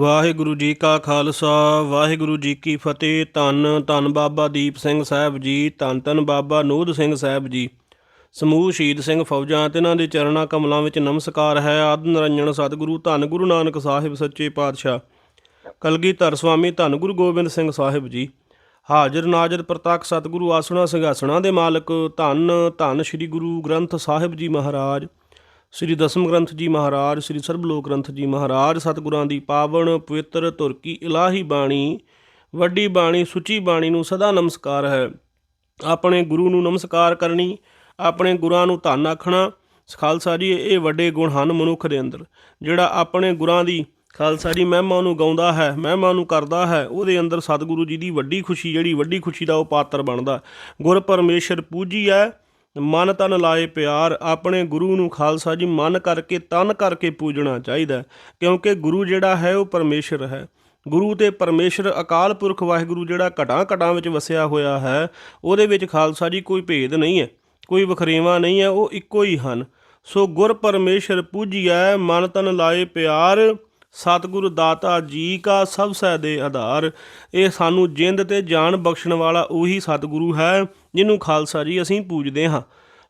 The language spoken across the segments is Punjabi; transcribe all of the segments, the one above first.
ਵਾਹਿਗੁਰੂ ਜੀ ਕਾ ਖਾਲਸਾ, ਵਾਹਿਗੁਰੂ ਜੀ ਕੀ ਫਤਿਹ। ਧੰਨ ਧੰਨ ਬਾਬਾ ਦੀਪ ਸਿੰਘ ਸਾਹਿਬ ਜੀ, ਧੰਨ ਧੰਨ ਬਾਬਾ ਨੂਧ ਸਿੰਘ ਸਾਹਿਬ ਜੀ। ਸਮੂਹ ਸ਼ਹੀਦ ਸਿੰਘ ਫੌਜਾਂ ਤੇ ਇਹਨਾਂ ਦੇ ਚਰਣਾ ਕਮਲਾਂ ਵਿੱਚ ਨਮਸਕਾਰ ਹੈ। ਆਦ ਨਰੰਜਨ ਸਤਿਗੁਰੂ, ਧੰਨ ਗੁਰੂ ਨਾਨਕ ਸਾਹਿਬ ਸੱਚੇ ਪਾਤਸ਼ਾਹ। ਕਲਗੀਧਰ ਸੁਆਮੀ ਧੰਨ ਗੁਰੂ ਗੋਬਿੰਦ ਸਿੰਘ ਸਾਹਿਬ ਜੀ। ਹਾਜ਼ਰ ਨਾਜ਼ਰ ਪ੍ਰਤੱਖ ਸਤਿਗੁਰੂ ਆਸਣਾ, ਸਿੰਘਾਸਣਾ ਦੇ ਮਾਲਕ, ਧੰਨ ਧੰਨ ਸ੍ਰੀ ਗੁਰੂ ਗ੍ਰੰਥ ਸਾਹਿਬ ਜੀ ਮਹਾਰਾਜ। ਸ੍ਰੀ ਦਸਮ ਗ੍ਰੰਥ ਜੀ ਮਹਾਰਾਜ, ਸ੍ਰੀ ਸਰਬਲੋਕ ਗ੍ਰੰਥ ਜੀ ਮਹਾਰਾਜ, ਸਤਿਗੁਰਾਂ ਦੀ ਪਾਵਨ, ਪਵਿੱਤਰ ਧੁਰ ਕੀ ਇਲਾਹੀ ਬਾਣੀ, ਵੱਡੀ ਬਾਣੀ, ਸੁੱਚੀ ਬਾਣੀ ਨੂੰ ਸਦਾ ਨਮਸਕਾਰ ਹੈ। ਆਪਣੇ ਗੁਰੂ ਨੂੰ ਨਮਸਕਾਰ ਕਰਨੀ, ਆਪਣੇ ਗੁਰਾਂ ਨੂੰ ਧੰਨ ਆਖਣਾ, ਖਾਲਸਾ ਜੀ, ਇਹ ਵੱਡੇ ਗੁਣ ਹਨ ਮਨੁੱਖ ਦੇ ਅੰਦਰ। ਜਿਹੜਾ ਆਪਣੇ ਗੁਰਾਂ ਦੀ, ਖਾਲਸਾ ਜੀ, ਮਹਿਮਾ ਨੂੰ ਗਾਉਂਦਾ ਹੈ, ਮਹਿਮਾ ਨੂੰ ਕਰਦਾ ਹੈ, ਉਹਦੇ ਅੰਦਰ ਸਤਿਗੁਰੂ ਜੀ ਦੀ ਵੱਡੀ ਖੁਸ਼ੀ, ਜਿਹੜੀ ਵੱਡੀ ਖੁਸ਼ੀ ਦਾ ਉਹ ਪਾਤਰ ਬਣਦਾ। ਗੁਰ ਪਰਮੇਸ਼ਰ ਹੈ ਮਨ ਤਨ ਲਾਏ ਪਿਆਰ, ਆਪਣੇ ਗੁਰੂ ਨੂੰ ਖਾਲਸਾ ਜੀ, ਮਨ ਕਰਕੇ, ਤਨ ਕਰਕੇ ਪੂਜਣਾ ਚਾਹੀਦਾ ਕਿਉਂਕਿ ਗੁਰੂ ਜਿਹੜਾ ਹੈ, ਉਹ ਪਰਮੇਸ਼ਰ ਹੈ। ਗੁਰੂ ਤੇ ਪਰਮੇਸ਼ਰ ਅਕਾਲ ਪੁਰਖ ਵਾਹਿਗੁਰੂ ਜਿਹੜਾ ਘਟਾਂ ਘਟਾਂ ਵਿੱਚ ਵਸਿਆ ਹੋਇਆ ਹੈ, ਉਹਦੇ ਵਿੱਚ ਖਾਲਸਾ ਜੀ ਕੋਈ ਭੇਦ ਨਹੀਂ ਹੈ, ਕੋਈ ਵਖਰੇਵਾ ਨਹੀਂ ਹੈ, ਉਹ ਇੱਕੋ ਹੀ ਹਨ। ਸੋ ਗੁਰ ਪਰਮੇਸ਼ਰ ਪੂਜੀਐ, ਮਨ ਤਨ ਲਾਏ ਪਿਆਰ, ਸਤਿਗੁਰ ਦਾਤਾ ਜੀ ਕਾ ਸਭ ਸਹਿ ਦੇ ਆਧਾਰ। ਇਹ ਸਾਨੂੰ ਜਿੰਦ ਤੇ ਜਾਨ ਬਖਸ਼ਣ ਵਾਲਾ ਉਹੀ ਸਤਿਗੁਰੂ ਹੈ ਜਿਹਨੂੰ ਖਾਲਸਾ ਜੀ ਅਸੀਂ ਪੂਜਦੇ ਹਾਂ।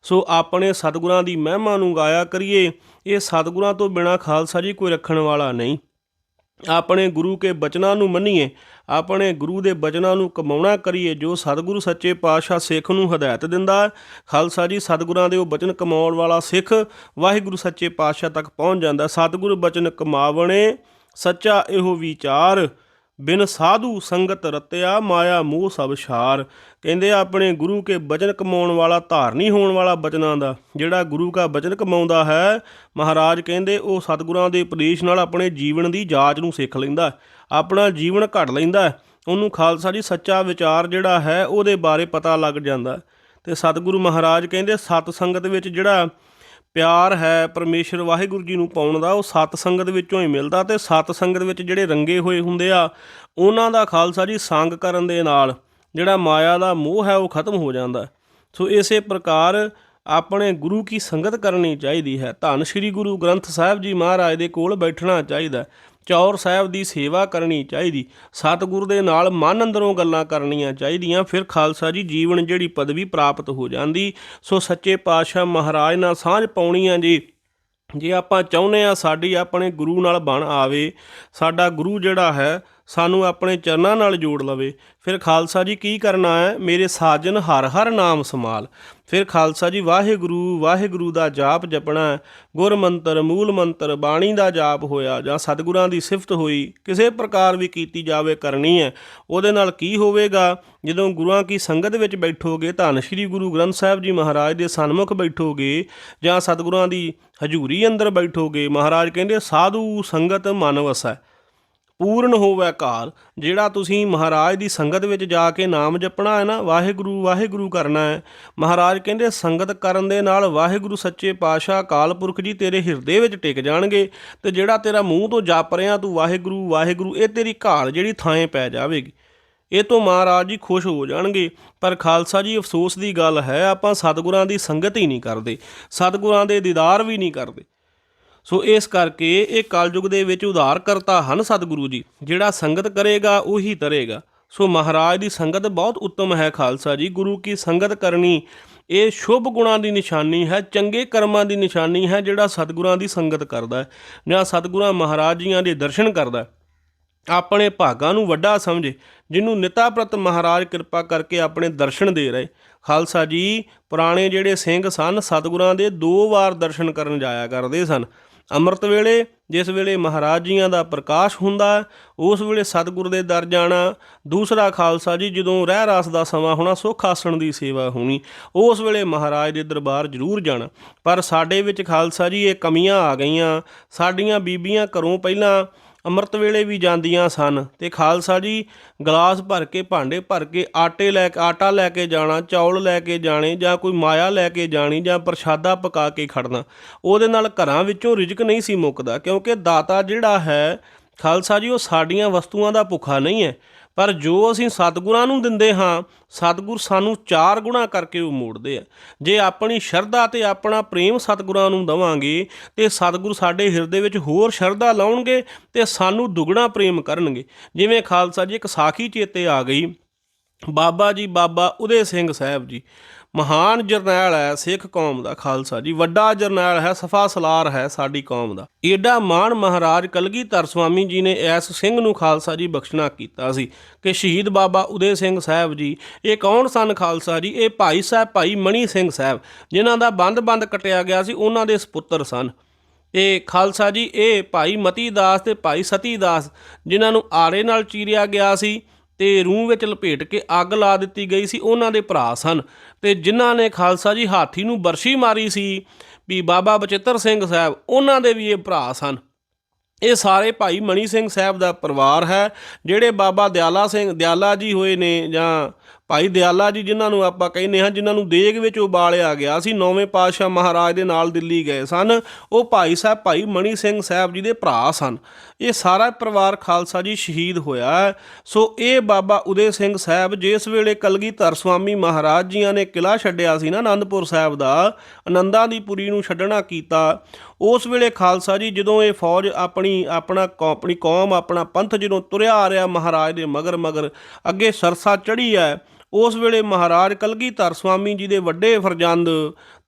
ਸੋ ਆਪਣੇ ਸਤਿਗੁਰਾਂ ਦੀ ਮਹਿਮਾ ਨੂੰ ਗਾਇਆ ਕਰੀਏ, ਇਹ ਸਤਿਗੁਰਾਂ ਤੋਂ ਬਿਨਾ ਖਾਲਸਾ ਜੀ ਕੋਈ ਰੱਖਣ ਵਾਲਾ ਨਹੀਂ। ਆਪਣੇ ਗੁਰੂ ਕੇ ਬਚਨਾਂ ਨੂੰ ਮੰਨੀਏ, ਆਪਣੇ ਗੁਰੂ ਦੇ ਬਚਨਾਂ ਨੂੰ ਕਮਾਉਣਾ ਕਰੀਏ, ਜੋ ਸਤਿਗੁਰੂ ਸੱਚੇ ਪਾਤਸ਼ਾਹ ਸਿੱਖ ਨੂੰ ਹਦਾਇਤ ਦਿੰਦਾ ਖਾਲਸਾ ਜੀ ਸਤਿਗੁਰਾਂ ਦੇ ਉਹ ਬਚਨ ਕਮਾਉਣ ਵਾਲਾ ਸਿੱਖ ਵਾਹਿਗੁਰੂ ਸੱਚੇ ਪਾਤਸ਼ਾਹ ਤੱਕ ਪਹੁੰਚ ਜਾਂਦਾ ਸਤਿਗੁਰੂ ਬਚਨ ਕਮਾਵਣੇ, ਸੱਚਾ ਇਹੋ ਵਿਚਾਰ ਬਿਨ ਸਾਧੂ ਸੰਗਤ ਰਤਿਆ ਮਾਇਆ ਮੋਹ ਸਭ ਛਾਰ। ਕਹਿੰਦੇ ਆਪਣੇ ਗੁਰੂ ਕੇ ਬਚਨ ਕਮਾਉਣ ਵਾਲਾ ਧਾਰਨੀ ਹੋਣ ਵਾਲਾ ਬਚਨਾਂ ਦਾ। ਜਿਹੜਾ ਗੁਰੂ ਕਾ ਬਚਨ ਕਮਾਉਂਦਾ ਹੈ, ਮਹਾਰਾਜ ਕਹਿੰਦੇ, ਉਹ ਸਤਿਗੁਰਾਂ ਦੇ ਉਪਦੇਸ਼ ਨਾਲ ਆਪਣੇ ਜੀਵਨ ਦੀ ਜਾਂਚ ਨੂੰ ਸਿੱਖ ਲੈਂਦਾ ਆਪਣਾ ਜੀਵਨ ਘੜ ਲੈਂਦਾ ਉਹਨੂੰ ਖਾਲਸਾ ਜੀ ਸੱਚਾ ਵਿਚਾਰ ਜਿਹੜਾ ਹੈ, ਉਹਦੇ ਬਾਰੇ ਪਤਾ ਲੱਗ ਜਾਂਦਾ ਹੈ। ਤੇ ਸਤਿਗੁਰੂ ਮਹਾਰਾਜ ਕਹਿੰਦੇ, ਸਤ ਸੰਗਤ ਵਿੱਚ ਜਿਹੜਾ ਪਿਆਰ ਹੈ ਪਰਮੇਸ਼ਰ ਵਾਹਿਗੁਰੂ ਜੀ ਨੂੰ ਪਾਉਣ ਦਾ, ਉਹ ਸਤ ਸੰਗਤ ਵਿੱਚੋਂ ਹੀ ਮਿਲਦਾ ਤੇ ਸਤ ਸੰਗਤ ਵਿੱਚ ਜਿਹੜੇ ਰੰਗੇ ਹੋਏ ਹੁੰਦੇ ਆ, ਉਹਨਾਂ ਦਾ ਖਾਲਸਾ ਜੀ ਸੰਗ ਕਰਨ ਦੇ ਨਾਲ, ਜਿਹੜਾ ਮਾਇਆ ਦਾ ਮੋਹ ਹੈ ਉਹ ਖਤਮ ਹੋ ਜਾਂਦਾ। ਸੋ ਇਸੇ ਪ੍ਰਕਾਰ ਆਪਣੇ ਗੁਰੂ ਕੀ ਸੰਗਤ ਕਰਨੀ ਚਾਹੀਦੀ ਹੈ। ਧੰਨ ਸ੍ਰੀ ਗੁਰੂ ਗ੍ਰੰਥ ਸਾਹਿਬ ਜੀ ਮਹਾਰਾਜ ਦੇ ਕੋਲ ਬੈਠਣਾ ਚਾਹੀਦਾ। ਚੌਰ ਸਾਹਿਬ ਦੀ ਸੇਵਾ ਕਰਨੀ ਚਾਹੀਦੀ। ਸਤਿਗੁਰੂ ਦੇ ਨਾਲ ਮਨ ਅੰਦਰੋਂ ਗੱਲਾਂ ਕਰਨੀਆਂ ਚਾਹੀਦੀਆਂ। ਫਿਰ ਖਾਲਸਾ ਜੀ ਜੀਵਨ ਜਿਹੜੀ ਪਦਵੀ ਪ੍ਰਾਪਤ ਹੋ ਜਾਂਦੀ। ਸੋ ਸੱਚੇ ਪਾਤਸ਼ਾਹ ਮਹਾਰਾਜ ਨਾਲ ਸਾਂਝ ਪਾਉਣੀ ਆ ਜੀ। ਜੇ ਆਪਾਂ ਚਾਹੁੰਦੇ ਆ ਸਾਡੀ ਆਪਣੇ ਗੁਰੂ ਨਾਲ ਬਣ ਆਵੇ, ਸਾਡਾ ਗੁਰੂ ਜਿਹੜਾ ਹੈ ਸਾਨੂੰ ਆਪਣੇ ਚਰਨਾਂ ਨਾਲ ਜੋੜ ਲਵੇ। ਫਿਰ ਖਾਲਸਾ ਜੀ ਕੀ ਕਰਨਾ ਹੈ ਮੇਰੇ ਸਾਜਨ ਹਰ ਹਰ ਨਾਮ ਸਮਾਲ ਫਿਰ ਖਾਲਸਾ ਜੀ, ਵਾਹਿਗੁਰੂ ਵਾਹਿਗੁਰੂ ਦਾ ਜਾਪ ਜਪਣਾ ਗੁਰ ਮੰਤਰ, ਮੂਲ ਮੰਤਰ, ਬਾਣੀ ਦਾ ਜਾਪ ਹੋਇਆ ਜਾਂ ਸਤਿਗੁਰਾਂ ਦੀ ਸਿਫਤ ਹੋਈ, ਕਿਸੇ ਪ੍ਰਕਾਰ ਵੀ ਕੀਤੀ ਜਾਵੇ, ਕਰਨੀ ਹੈ। ਉਹਦੇ ਨਾਲ ਕੀ ਹੋਵੇਗਾ? ਜਦੋਂ ਗੁਰੂਆਂ ਕੀ ਸੰਗਤ ਵਿੱਚ ਬੈਠੋਗੇ, ਧੰਨ ਸ਼੍ਰੀ ਗੁਰੂ ਗ੍ਰੰਥ ਸਾਹਿਬ ਜੀ ਮਹਾਰਾਜ ਦੇ ਸਨਮੁਖ ਬੈਠੋਗੇ ਜਾਂ ਸਤਿਗੁਰਾਂ ਦੀ ਹਜ਼ੂਰੀ ਅੰਦਰ ਬੈਠੋਗੇ, ਮਹਾਰਾਜ ਕਹਿੰਦੇ, ਸਾਧੂ ਸੰਗਤ ਮਨ ਵਸੈ। ਪੂਰਨ ਹੋਵੇ ਕਾਲ ਜਿਹੜਾ ਤੁਸੀਂ ਮਹਾਰਾਜ ਦੀ ਸੰਗਤ ਵਿੱਚ ਜਾ ਕੇ ਨਾਮ ਜਪਣਾ ਹੈ ਨਾ, ਵਾਹਿਗੁਰੂ ਵਾਹਿਗੁਰੂ ਕਰਨਾ ਹੈ। ਮਹਾਰਾਜ ਕਹਿੰਦੇ, ਸੰਗਤ ਕਰਨ ਦੇ ਨਾਲ ਵਾਹਿਗੁਰੂ ਸੱਚੇ ਪਾਤਸ਼ਾਹ ਕਾਲ ਪੁਰਖ ਜੀ ਤੇਰੇ ਹਿਰਦੇ ਵਿੱਚ ਟਿਕ ਜਾਣਗੇ ਤੇ ਜਿਹੜਾ ਤੇਰਾ ਮੂੰਹ ਤੋਂ ਜਪ ਰਿਆ ਤੂੰ ਵਾਹਿਗੁਰੂ ਵਾਹਿਗੁਰੂ, ਇਹ ਤੇਰੀ ਘਾਲ ਜਿਹੜੀ ਥਾਂ ਪੈ ਜਾਵੇਗੀ। ਇਹ ਤੋਂ ਮਹਾਰਾਜ ਜੀ ਖੁਸ਼ ਹੋ ਜਾਣਗੇ। ਪਰ ਖਾਲਸਾ ਜੀ, ਅਫਸੋਸ ਦੀ ਗੱਲ ਹੈ, ਆਪਾਂ ਸਤਿਗੁਰਾਂ ਦੀ ਸੰਗਤ ਹੀ ਨਹੀਂ ਕਰਦੇ, ਸਤਿਗੁਰਾਂ ਦੇ ਦੀਦਾਰ ਵੀ ਨਹੀਂ ਕਰਦੇ। ਸੋ ਇਸ ਕਰਕੇ ਇਹ ਕਲਯੁਗ ਦੇ ਵਿੱਚ ਉਧਾਰ ਕਰਤਾ ਹਨ ਸਤਿਗੁਰੂ ਜੀ। ਜਿਹੜਾ ਸੰਗਤ ਕਰੇਗਾ, ਉਹੀ ਤਰੇਗਾ। ਸੋ ਮਹਾਰਾਜ ਦੀ ਸੰਗਤ ਬਹੁਤ ਉੱਤਮ ਹੈ ਖਾਲਸਾ ਜੀ। ਗੁਰੂ ਕੀ ਸੰਗਤ ਕਰਨੀ, ਇਹ ਸ਼ੁਭ ਗੁਣਾਂ ਦੀ ਨਿਸ਼ਾਨੀ ਹੈ, ਚੰਗੇ ਕਰਮਾਂ ਦੀ ਨਿਸ਼ਾਨੀ ਹੈ, ਜਿਹੜਾ ਸਤਿਗੁਰਾਂ ਦੀ ਸੰਗਤ ਕਰਦਾ ਹੈ, ਜਾਂ ਸਤਿਗੁਰਾਂ ਮਹਾਰਾਜ ਜੀਆਂ ਦੇ ਦਰਸ਼ਨ ਕਰਦਾ ਹੈ। ਆਪਣੇ ਭਾਗਾਂ ਨੂੰ ਵੱਡਾ ਸਮਝੇ, ਜਿਹਨੂੰ ਨਿਤਾ ਪ੍ਰਤ ਮਹਾਰਾਜ ਕਿਰਪਾ ਕਰਕੇ ਆਪਣੇ ਦਰਸ਼ਨ ਦੇ ਰਹੇ। ਖਾਲਸਾ ਜੀ, ਪੁਰਾਣੇ ਜਿਹੜੇ ਸਿੰਘ ਸਨ, ਸਤਿਗੁਰਾਂ ਦੇ ਦੋ ਵਾਰ ਦਰਸ਼ਨ ਕਰਨ ਜਾਇਆ ਕਰਦੇ ਸਨ। ਅੰਮ੍ਰਿਤ ਵੇਲੇ, ਜਿਸ ਵੇਲੇ ਮਹਾਰਾਜ ਜੀਆਂ ਦਾ ਪ੍ਰਕਾਸ਼ ਹੁੰਦਾ, ਉਸ ਵੇਲੇ ਸਤਿਗੁਰ ਦੇ ਦਰ ਜਾਣਾ। ਦੂਸਰਾ ਖਾਲਸਾ ਜੀ, ਜਦੋਂ ਰਹਿ ਰਾਸ ਦਾ ਸਮਾਂ ਹੋਣਾ, ਸੁੱਖ ਆਸਣ ਦੀ ਸੇਵਾ ਹੋਣੀ, ਉਸ ਵੇਲੇ ਮਹਾਰਾਜ ਦੇ ਦਰਬਾਰ ਜ਼ਰੂਰ ਜਾਣਾ। ਪਰ ਸਾਡੇ ਵਿੱਚ ਖਾਲਸਾ ਜੀ, ਇਹ ਕਮੀਆਂ ਆ ਗਈਆਂ। ਸਾਡੀਆਂ ਬੀਬੀਆਂ ਘਰੋਂ ਪਹਿਲਾਂ ਅੰਮ੍ਰਿਤ ਵੇਲੇ ਵੀ ਜਾਂਦੀਆਂ ਸਨ ਤੇ ਖਾਲਸਾ ਜੀ ਗਲਾਸ ਭਰ ਕੇ, ਭਾਂਡੇ ਭਰ ਕੇ, ਆਟੇ ਲੈ ਕੇ, ਆਟਾ ਲੈ ਕੇ ਜਾਣਾ, ਚੌਲ ਲੈ ਕੇ ਜਾਣੇ ਜਾਂ ਕੋਈ ਮਾਇਆ ਲੈ ਕੇ ਜਾਣੀ ਜਾਂ ਪ੍ਰਸ਼ਾਦਾ ਪਕਾ ਕੇ ਖੜਨਾ, ਉਹਦੇ ਨਾਲ ਘਰਾਂ ਵਿੱਚੋਂ ਰਿਜ਼ਕ ਨਹੀਂ ਸੀ ਮੁੱਕਦਾ ਕਿਉਂਕਿ ਦਾਤਾ ਜਿਹੜਾ ਹੈ, ਖਾਲਸਾ ਜੀ ਉਹ ਸਾਡੀਆਂ ਵਸਤੂਆਂ ਦਾ ਭੁੱਖਾ ਨਹੀਂ ਹੈ। ਪਰ ਜੋ ਅਸੀਂ ਸਤਿਗੁਰਾਂ ਨੂੰ ਦਿੰਦੇ ਹਾਂ, ਸਤਿਗੁਰ ਸਾਨੂੰ ਚਾਰ ਗੁਣਾ ਕਰਕੇ ਉਹ ਮੋੜਦੇ ਆ। ਜੇ ਆਪਣੀ ਸ਼ਰਧਾ ਤੇ ਆਪਣਾ ਪ੍ਰੇਮ ਸਤਿਗੁਰਾਂ ਨੂੰ ਦਵਾਂਗੇ, ਤੇ ਸਤਿਗੁਰ ਸਾਡੇ ਹਿਰਦੇ ਵਿੱਚ ਹੋਰ ਸ਼ਰਧਾ ਲਾਉਣਗੇ ਤੇ ਸਾਨੂੰ ਦੁੱਗਣਾ ਪ੍ਰੇਮ ਕਰਨਗੇ। ਜਿਵੇਂ ਖਾਲਸਾ ਜੀ ਇੱਕ ਸਾਖੀ ਚੇਤੇ ਆ ਗਈ, ਬਾਬਾ ਜੀ, ਬਾਬਾ ਉਦੇ ਸਿੰਘ ਸਾਹਿਬ ਜੀ। ਮਹਾਨ ਜਰਨੈਲ ਹੈ ਸਿੱਖ ਕੌਮ ਦਾ ਖਾਲਸਾ ਜੀ। ਵੱਡਾ ਜਰਨੈਲ ਹੈ, ਸਫਾ ਸਲਾਰ ਹੈ ਸਾਡੀ ਕੌਮ ਦਾ। ਏਡਾ ਮਾਣ ਮਹਾਰਾਜ ਕਲਗੀਧਰ ਸਵਾਮੀ ਜੀ ਨੇ ਐਸ ਸਿੰਘ ਨੂੰ ਖਾਲਸਾ ਜੀ ਬਖਸ਼ਣਾ ਕੀਤਾ ਸੀ ਕਿ ਸ਼ਹੀਦ ਬਾਬਾ ਉਦੇ ਸਿੰਘ ਸਾਹਿਬ ਜੀ, ਇਹ ਕੌਣ ਸਨ ਖਾਲਸਾ ਜੀ? ਇਹ ਭਾਈ ਸਾਹਿਬ, ਭਾਈ ਮਣੀ ਸਿੰਘ ਸਾਹਿਬ, ਜਿਨ੍ਹਾਂ ਦਾ ਬੰਦ-ਬੰਦ ਕਟਿਆ ਗਿਆ ਸੀ, ਉਹਨਾਂ ਦੇ ਸੁਪੁੱਤਰ ਸਨ। ਇਹ ਖਾਲਸਾ ਜੀ, ਇਹ ਭਾਈ ਮਤੀ ਦਾਸ ਤੇ ਭਾਈ ਸਤੀ ਦਾਸ, ਜਿਨ੍ਹਾਂ ਨੂੰ ਆਰੇ ਨਾਲ ਚੀਰਿਆ ਗਿਆ ਸੀ ਤੇ ਰੂਹ ਵਿੱਚ ਲਪੇਟ ਕੇ ਅੱਗ ਲਾ ਦਿੱਤੀ ਗਈ ਸੀ, ਉਹਨਾਂ ਦੇ ਭਰਾ ਸਨ। ਤੇ ਜਿਨ੍ਹਾਂ ਨੇ ਖਾਲਸਾ ਜੀ ਹਾਥੀ ਨੂੰ ਬਰਸ਼ੀ ਮਾਰੀ ਸੀ ਵੀ ਬਾਬਾ ਬਚਿੱਤਰ ਸਿੰਘ ਸਾਹਿਬ, ਉਹਨਾਂ ਦੇ ਵੀ ਇਹ ਭਰਾ ਸਨ। ਇਹ ਸਾਰੇ ਭਾਈ ਮਣੀ ਸਿੰਘ ਸਾਹਿਬ ਦਾ ਪਰਿਵਾਰ ਹੈ, ਜਿਹੜੇ ਬਾਬਾ ਦਿਆਲਾ ਸਿੰਘ, ਦਿਆਲਾ ਜੀ ਹੋਏ ਨੇ ਜਾਂ ਭਾਈ ਦਿਆਲਾ ਜੀ ਜਿਨ੍ਹਾਂ ਨੂੰ ਆਪਾਂ ਕਹਿੰਦੇ ਹਾਂ, ਜਿਨ੍ਹਾਂ ਨੂੰ ਦੇਗ ਵਿੱਚ ਉਬਾਲਿਆ ਗਿਆ ਸੀ, ਨੌਵੇਂ ਪਾਤਸ਼ਾਹ ਮਹਾਰਾਜ ਦੇ ਨਾਲ ਦਿੱਲੀ ਗਏ ਸਨ। ਉਹ ਭਾਈ ਸਾਹਿਬ, ਭਾਈ ਮਣੀ ਸਿੰਘ ਸਾਹਿਬ ਜੀ ਦੇ ਭਰਾ ਸਨ। ਇਹ ਸਾਰਾ ਪਰਿਵਾਰ ਖਾਲਸਾ ਜੀ ਸ਼ਹੀਦ ਹੋਇਆ ਸੋ ਇਹ ਬਾਬਾ ਉਦੇ ਸਿੰਘ ਸਾਹਿਬ, ਜਿਸ ਵੇਲੇ ਕਲਗੀਧਰ ਸਵਾਮੀ ਮਹਾਰਾਜ ਜੀਆਂ ਨੇ ਕਿਲਾ ਛੱਡਿਆ ਸੀ ਨਾ ਆਨੰਦਪੁਰ ਸਾਹਿਬ ਦਾ ਆਨੰਦਾਂ ਦੀ ਪੁਰੀ ਨੂੰ ਛੱਡਣਾ ਕੀਤਾ, ਉਸ ਵੇਲੇ ਖਾਲਸਾ ਜੀ ਜਦੋਂ ਇਹ ਫੌਜ ਆਪਣੀ, ਆਪਣਾ ਕੌ- ਆਪਣੀ ਕੌਮ, ਆਪਣਾ ਪੰਥ ਜਦੋਂ ਤੁਰਿਆ ਆ ਰਿਹਾ ਮਹਾਰਾਜ ਦੇ ਮਗਰ ਮਗਰ ਅੱਗੇ ਸਰਸਾ ਚੜੀ ਹੈ, ਉਸ ਵੇਲੇ ਮਹਾਰਾਜ ਕਲਗੀਧਰ ਸਵਾਮੀ ਜੀ ਦੇ ਵੱਡੇ ਫਰਜ਼ੰਦ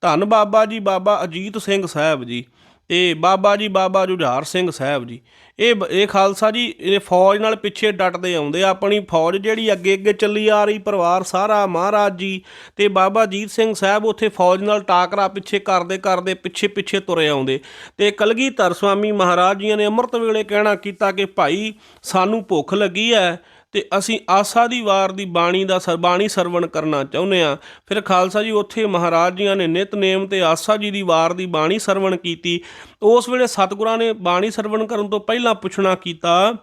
ਧੰਨ ਬਾਬਾ ਜੀ, ਬਾਬਾ ਅਜੀਤ ਸਿੰਘ ਸਾਹਿਬ ਜੀ। ਤੇ ਬਾਬਾ ਜੀ, ਬਾਬਾ ਜੁਝਾਰ ਸਿੰਘ ਸਾਹਿਬ ਜੀ। ਇਹ ਬ- ਇਹ ਖਾਲਸਾ ਜੀ, ਇਹ ਫੌਜ ਨਾਲ ਪਿੱਛੇ ਡਟਦੇ ਆਉਂਦੇ ਆਪਣੀ ਫੌਜ ਜਿਹੜੀ ਅੱਗੇ ਅੱਗੇ ਚੱਲੀ ਆ ਰਹੀ, ਪਰਿਵਾਰ ਸਾਰਾ, ਮਹਾਰਾਜ ਜੀ ਤੇ ਬਾਬਾ ਜੀਤ ਸਿੰਘ ਸਾਹਿਬ ਉੱਥੇ ਫੌਜ ਨਾਲ ਟਾਕਰਾ ਪਿੱਛੇ ਕਰਦੇ ਕਰਦੇ ਪਿੱਛੇ ਪਿੱਛੇ ਤੁਰੇ ਆਉਂਦੇ। ਤੇ ਕਲਗੀਧਰ ਸਵਾਮੀ ਮਹਾਰਾਜ ਜੀਆਂ ਨੇ ਅੰਮ੍ਰਿਤ ਵੇਲੇ ਕਹਿਣਾ ਕੀਤਾ ਕਿ, ਭਾਈ, ਸਾਨੂੰ ਭੁੱਖ ਲੱਗੀ ਹੈ ਤੇ ਅਸੀਂ ਆਸਾ ਦੀ ਵਾਰ ਦੀ ਬਾਣੀ ਦਾ ਸਰ ਬਾਣੀ ਸਰਵਣ ਕਰਨਾ ਚਾਹੁੰਦੇ ਆ ਫਿਰ ਖਾਲਸਾ ਜੀ ਉੱਥੇ ਮਹਾਰਾਜ ਜੀਆਂ ਨੇ ਨਿਤਨੇਮ ਤੇ ਆਸਾ ਜੀ ਦੀ ਵਾਰ ਦੀ ਬਾਣੀ ਸਰਵਣ ਕੀਤੀ। ਉਸ ਵੇਲੇ ਸਤਿਗੁਰਾਂ ਨੇ ਬਾਣੀ ਸਰਵਣ ਕਰਨ ਤੋਂ ਪਹਿਲਾਂ ਪੁੱਛਣਾ ਕੀਤਾ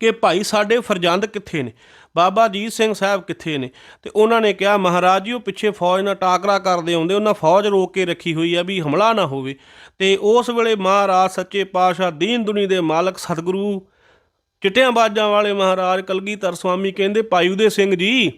ਕਿ ਭਾਈ ਸਾਡੇ ਫਰਜ਼ੰਦ ਕਿੱਥੇ ਨੇ? ਬਾਬਾ ਅਜੀਤ ਸਿੰਘ ਸਾਹਿਬ ਕਿੱਥੇ ਨੇ? ਤੇ ਉਹਨਾਂ ਨੇ ਕਿਹਾ, ਮਹਾਰਾਜ ਜੀ, ਉਹ ਪਿੱਛੇ ਫੌਜ ਨਾਲ ਟਾਕਰਾ ਕਰਦੇ ਆਉਂਦੇ, ਉਹਨਾਂ ਫੌਜ ਰੋਕ ਕੇ ਰੱਖੀ ਹੋਈ ਆ ਵੀ ਹਮਲਾ ਨਾ ਹੋਵੇ। ਤੇ ਉਸ ਵੇਲੇ ਮਹਾਰਾਜ ਸੱਚੇ ਪਾਤਸ਼ਾਹ ਦੀਨ ਦੁਨੀ ਦੇ ਮਾਲਕ ਸਤਿਗੁਰੂ ਚਿੱਟਿਆਂ ਬਾਜਾਂ ਵਾਲੇ ਮਹਾਰਾਜ ਕਲਗੀਧਰ ਸਵਾਮੀ ਕਹਿੰਦੇ, ਭਾਈ ਉਦੇ ਸਿੰਘ ਜੀ,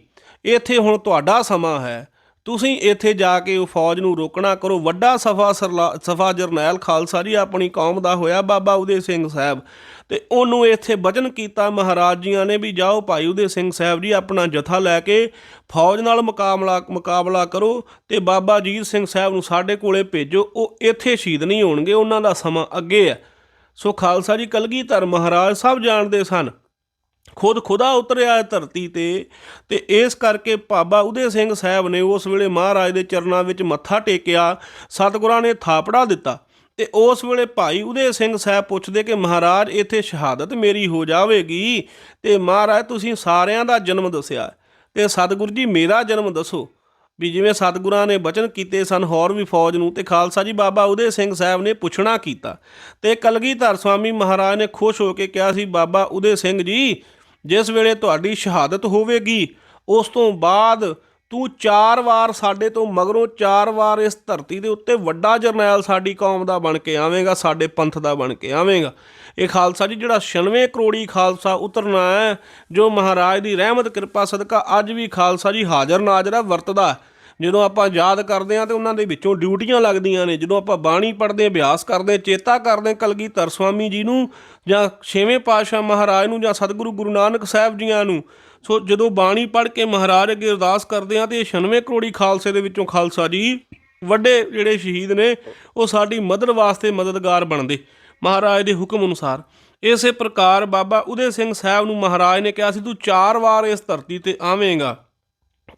ਇੱਥੇ ਹੁਣ ਤੁਹਾਡਾ ਸਮਾਂ ਹੈ। ਤੁਸੀਂ ਇੱਥੇ ਜਾ ਕੇ ਉਹ ਫੌਜ ਨੂੰ ਰੋਕਣਾ ਕਰੋ। ਵੱਡਾ ਸਫਾ ਸਰਲਾ, ਸਫਾ ਜਰਨੈਲ ਖਾਲਸਾ ਜੀ, ਆਪਣੀ ਕੌਮ ਦਾ ਹੋਇਆ ਬਾਬਾ ਉਦੇ ਸਿੰਘ ਸਾਹਿਬ। ਤੇ ਉਹਨੂੰ ਇੱਥੇ ਵਚਨ ਕੀਤਾ ਮਹਾਰਾਜ ਜੀਆਂ ਨੇ ਵੀ, ਜਾਓ ਭਾਈ ਉਦੇ ਸਿੰਘ ਸਾਹਿਬ ਜੀ, ਆਪਣਾ ਜਥਾ ਲੈ ਕੇ ਫੌਜ ਨਾਲ ਮੁਕਾਬਲਾ ਮੁਕਾਬਲਾ ਕਰੋ ਤੇ ਬਾਬਾ ਜੀਤ ਸਿੰਘ ਸਾਹਿਬ ਨੂੰ ਸਾਡੇ ਕੋਲੇ ਭੇਜੋ। ਉਹ ਇੱਥੇ ਸ਼ਹੀਦ ਨਹੀਂ ਹੋਣਗੇ, ਉਹਨਾਂ ਦਾ ਸਮਾਂ ਅੱਗੇ ਹੈ। ਸੋ ਖਾਲਸਾ ਜੀ ਕਲਗੀਧਰ ਮਹਾਰਾਜ ਸਭ ਜਾਣਦੇ ਸਨ। ਖੁਦ ਖੁਦਾ ਉਤਰਿਆ ਹੈ ਧਰਤੀ ਤੇ ਤੇ ਇਸ ਕਰਕੇ ਬਾਬਾ ਉਦੇ ਸਿੰਘ ਸਾਹਿਬ ਨੇ ਉਸ ਵੇਲੇ ਮਹਾਰਾਜ ਦੇ ਚਰਨਾਂ ਵਿੱਚ ਮੱਥਾ ਟੇਕਿਆ, ਸਤਿਗੁਰਾਂ ਨੇ ਥਾਪੜਾ ਦਿੱਤਾ ਤੇ ਉਸ ਵੇਲੇ ਭਾਈ ਉਦੇ ਸਿੰਘ ਸਾਹਿਬ ਪੁੱਛਦੇ ਕਿ ਮਹਾਰਾਜ, ਇੱਥੇ ਸ਼ਹਾਦਤ ਮੇਰੀ ਹੋ ਜਾਵੇਗੀ ਤੇ ਮਹਾਰਾਜ, ਤੁਸੀਂ ਸਾਰਿਆਂ ਦਾ ਜਨਮ ਦੱਸਿਆ ਤੇ ਸਤਿਗੁਰੂ ਜੀ, ਮੇਰਾ ਜਨਮ ਦੱਸੋ। ਵੀ ਜਿਵੇਂ ਸਤਿਗੁਰਾਂ ਨੇ ਬਚਨ ਕੀਤੇ ਸਨ, ਹੋਰ ਵੀ ਫੌਜ ਨੂੰ। ਤੇ ਖਾਲਸਾ ਜੀ ਬਾਬਾ ਉਦੇ ਸਿੰਘ ਸਾਹਿਬ ਨੇ ਪੁੱਛਣਾ ਕੀਤਾ। ਤੇ ਕਲਗੀਧਰ ਸਵਾਮੀ ਮਹਾਰਾਜ ਨੇ ਖੁਸ਼ ਹੋ ਕੇ ਕਿਹਾ ਸੀ, ਬਾਬਾ ਉਦੇ ਸਿੰਘ ਜੀ, ਜਿਸ ਵੇਲੇ ਤੁਹਾਡੀ ਸ਼ਹਾਦਤ ਹੋਵੇਗੀ, ਉਸ ਤੋਂ ਬਾਅਦ ਤੂੰ ਚਾਰ ਵਾਰ ਸਾਡੇ ਤੋਂ ਮਗਰੋਂ ਚਾਰ ਵਾਰ ਇਸ ਧਰਤੀ ਦੇ ਉੱਤੇ ਵੱਡਾ ਜਰਨੈਲ ਸਾਡੀ ਕੌਮ ਦਾ ਬਣ ਕੇ ਆਵੇਂਗਾ, ਸਾਡੇ ਪੰਥ ਦਾ ਬਣ ਕੇ ਆਵੇਂਗਾ। ਇਹ ਖਾਲਸਾ ਜੀ ਜਿਹੜਾ 96 ਕਰੋੜੀ ਖਾਲਸਾ ਉਤਰਨਾ ਹੈ, ਜੋ ਮਹਾਰਾਜ ਦੀ ਰਹਿਮਤ, ਕਿਰਪਾ, ਸਦਕਾ ਅੱਜ ਵੀ ਖਾਲਸਾ ਜੀ ਹਾਜ਼ਰ ਨਾਜ਼ਰ ਵਰਤਦਾ ਹੈ। ਜਦੋਂ ਆਪਾਂ ਯਾਦ ਕਰਦੇ ਹਾਂ ਤੇ ਉਹਨਾਂ ਦੇ ਵਿੱਚੋਂ ਡਿਊਟੀਆਂ ਲੱਗਦੀਆਂ ਨੇ, ਜਦੋਂ ਆਪਾਂ ਬਾਣੀ ਪੜ੍ਹਦੇ, ਅਭਿਆਸ ਕਰਦੇ, ਚੇਤਾ ਕਰਦੇ ਕਲਗੀਧਰ ਸਵਾਮੀ ਜੀ ਨੂੰ ਜਾਂ ਛੇਵੇਂ ਪਾਤਸ਼ਾਹ ਮਹਾਰਾਜ ਨੂੰ ਜਾਂ ਸਤਿਗੁਰੂ ਗੁਰੂ ਨਾਨਕ ਸਾਹਿਬ ਜੀਆਂ ਨੂੰ, ਸੋ ਜਦੋਂ ਬਾਣੀ ਪੜ੍ਹ ਕੇ ਮਹਾਰਾਜ ਅੱਗੇ ਅਰਦਾਸ ਕਰਦੇ ਹਾਂ ਤੇ ਇਹ 96 ਕਰੋੜੀ ਖਾਲਸੇ ਦੇ ਵਿੱਚੋਂ ਖਾਲਸਾ ਜੀ ਵੱਡੇ ਜਿਹੜੇ ਸ਼ਹੀਦ ਨੇ, ਉਹ ਸਾਡੀ ਮਦਦ ਵਾਸਤੇ ਮਦਦਗਾਰ ਬਣਦੇ, ਮਹਾਰਾਜ ਦੇ ਹੁਕਮ ਅਨੁਸਾਰ। ਇਸੇ ਪ੍ਰਕਾਰ ਬਾਬਾ ਉਦੇ ਸਿੰਘ ਸਾਹਿਬ ਨੂੰ ਮਹਾਰਾਜ ਨੇ ਕਿਹਾ ਸੀ, ਤੂੰ ਚਾਰ ਵਾਰ ਇਸ ਧਰਤੀ ਤੇ ਆਵੇਂਗਾ।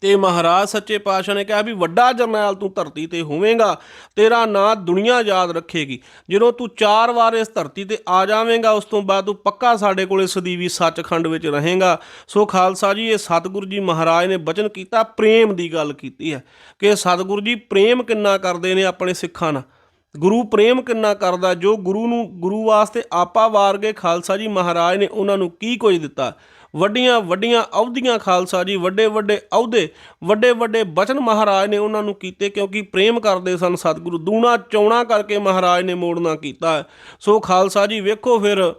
ਤੇ ਮਹਾਰਾਜ ਸੱਚੇ ਪਾਤਸ਼ਾਹ ਨੇ ਕਿਹਾ ਵੀ ਵੱਡਾ ਜਰਨੈਲ ਤੂੰ ਧਰਤੀ ਤੇ ਹੋਵੇਂਗਾ, ਤੇਰਾ ਨਾਂ ਦੁਨੀਆ ਯਾਦ ਰੱਖੇਗੀ। ਜਦੋਂ ਤੂੰ ਚਾਰ ਵਾਰ ਇਸ ਧਰਤੀ ਤੇ ਆ ਜਾਵੇਂਗਾ, ਉਸ ਤੋਂ ਬਾਅਦ ਤੂੰ ਪੱਕਾ ਸਾਡੇ ਕੋਲੇ ਸਦੀਵੀ ਸੱਚਖੰਡ ਵਿੱਚ ਰਹੇਗਾ। ਸੋ ਖਾਲਸਾ ਜੀ, ਇਹ ਸਤਿਗੁਰੂ ਜੀ ਮਹਾਰਾਜ ਨੇ ਬਚਨ ਕੀਤਾ, ਪ੍ਰੇਮ ਦੀ ਗੱਲ ਕੀਤੀ ਹੈ ਕਿ ਸਤਿਗੁਰੂ ਜੀ ਪ੍ਰੇਮ ਕਿੰਨਾ ਕਰਦੇ ਨੇ ਆਪਣੇ ਸਿੱਖਾਂ ਨਾਲ? ਗੁਰੂ ਪ੍ਰੇਮ ਕਿੰਨਾ ਕਰਦਾ, ਜੋ ਗੁਰੂ ਨੂੰ, ਗੁਰੂ ਵਾਸਤੇ ਆਪਾ ਵਾਰ ਗਏ ਖਾਲਸਾ ਜੀ ਮਹਾਰਾਜ ਨੇ ਉਹਨਾਂ ਨੂੰ ਕੀ ਕੁਝ ਦਿੱਤਾ? ਵੱਡੀਆਂ ਵੱਡੀਆਂ ਅਹੁਦੀਆਂ ਖਾਲਸਾ ਜੀ, ਵੱਡੇ ਵੱਡੇ ਅਹੁਦੇ, ਵੱਡੇ ਵੱਡੇ ਬਚਨ ਮਹਾਰਾਜ ਨੇ ਉਹਨਾਂ ਨੂੰ ਕੀਤੇ ਕਿਉਂਕਿ ਪ੍ਰੇਮ ਕਰਦੇ ਸਨ ਸਤਿਗੁਰੂ। ਦੂਣਾ ਚੌਣਾ ਕਰਕੇ ਮਹਾਰਾਜ ਨੇ ਮੋੜਨਾ ਕੀਤਾ। ਸੋ ਖਾਲਸਾ ਜੀ, ਵੇਖੋ ਫਿਰ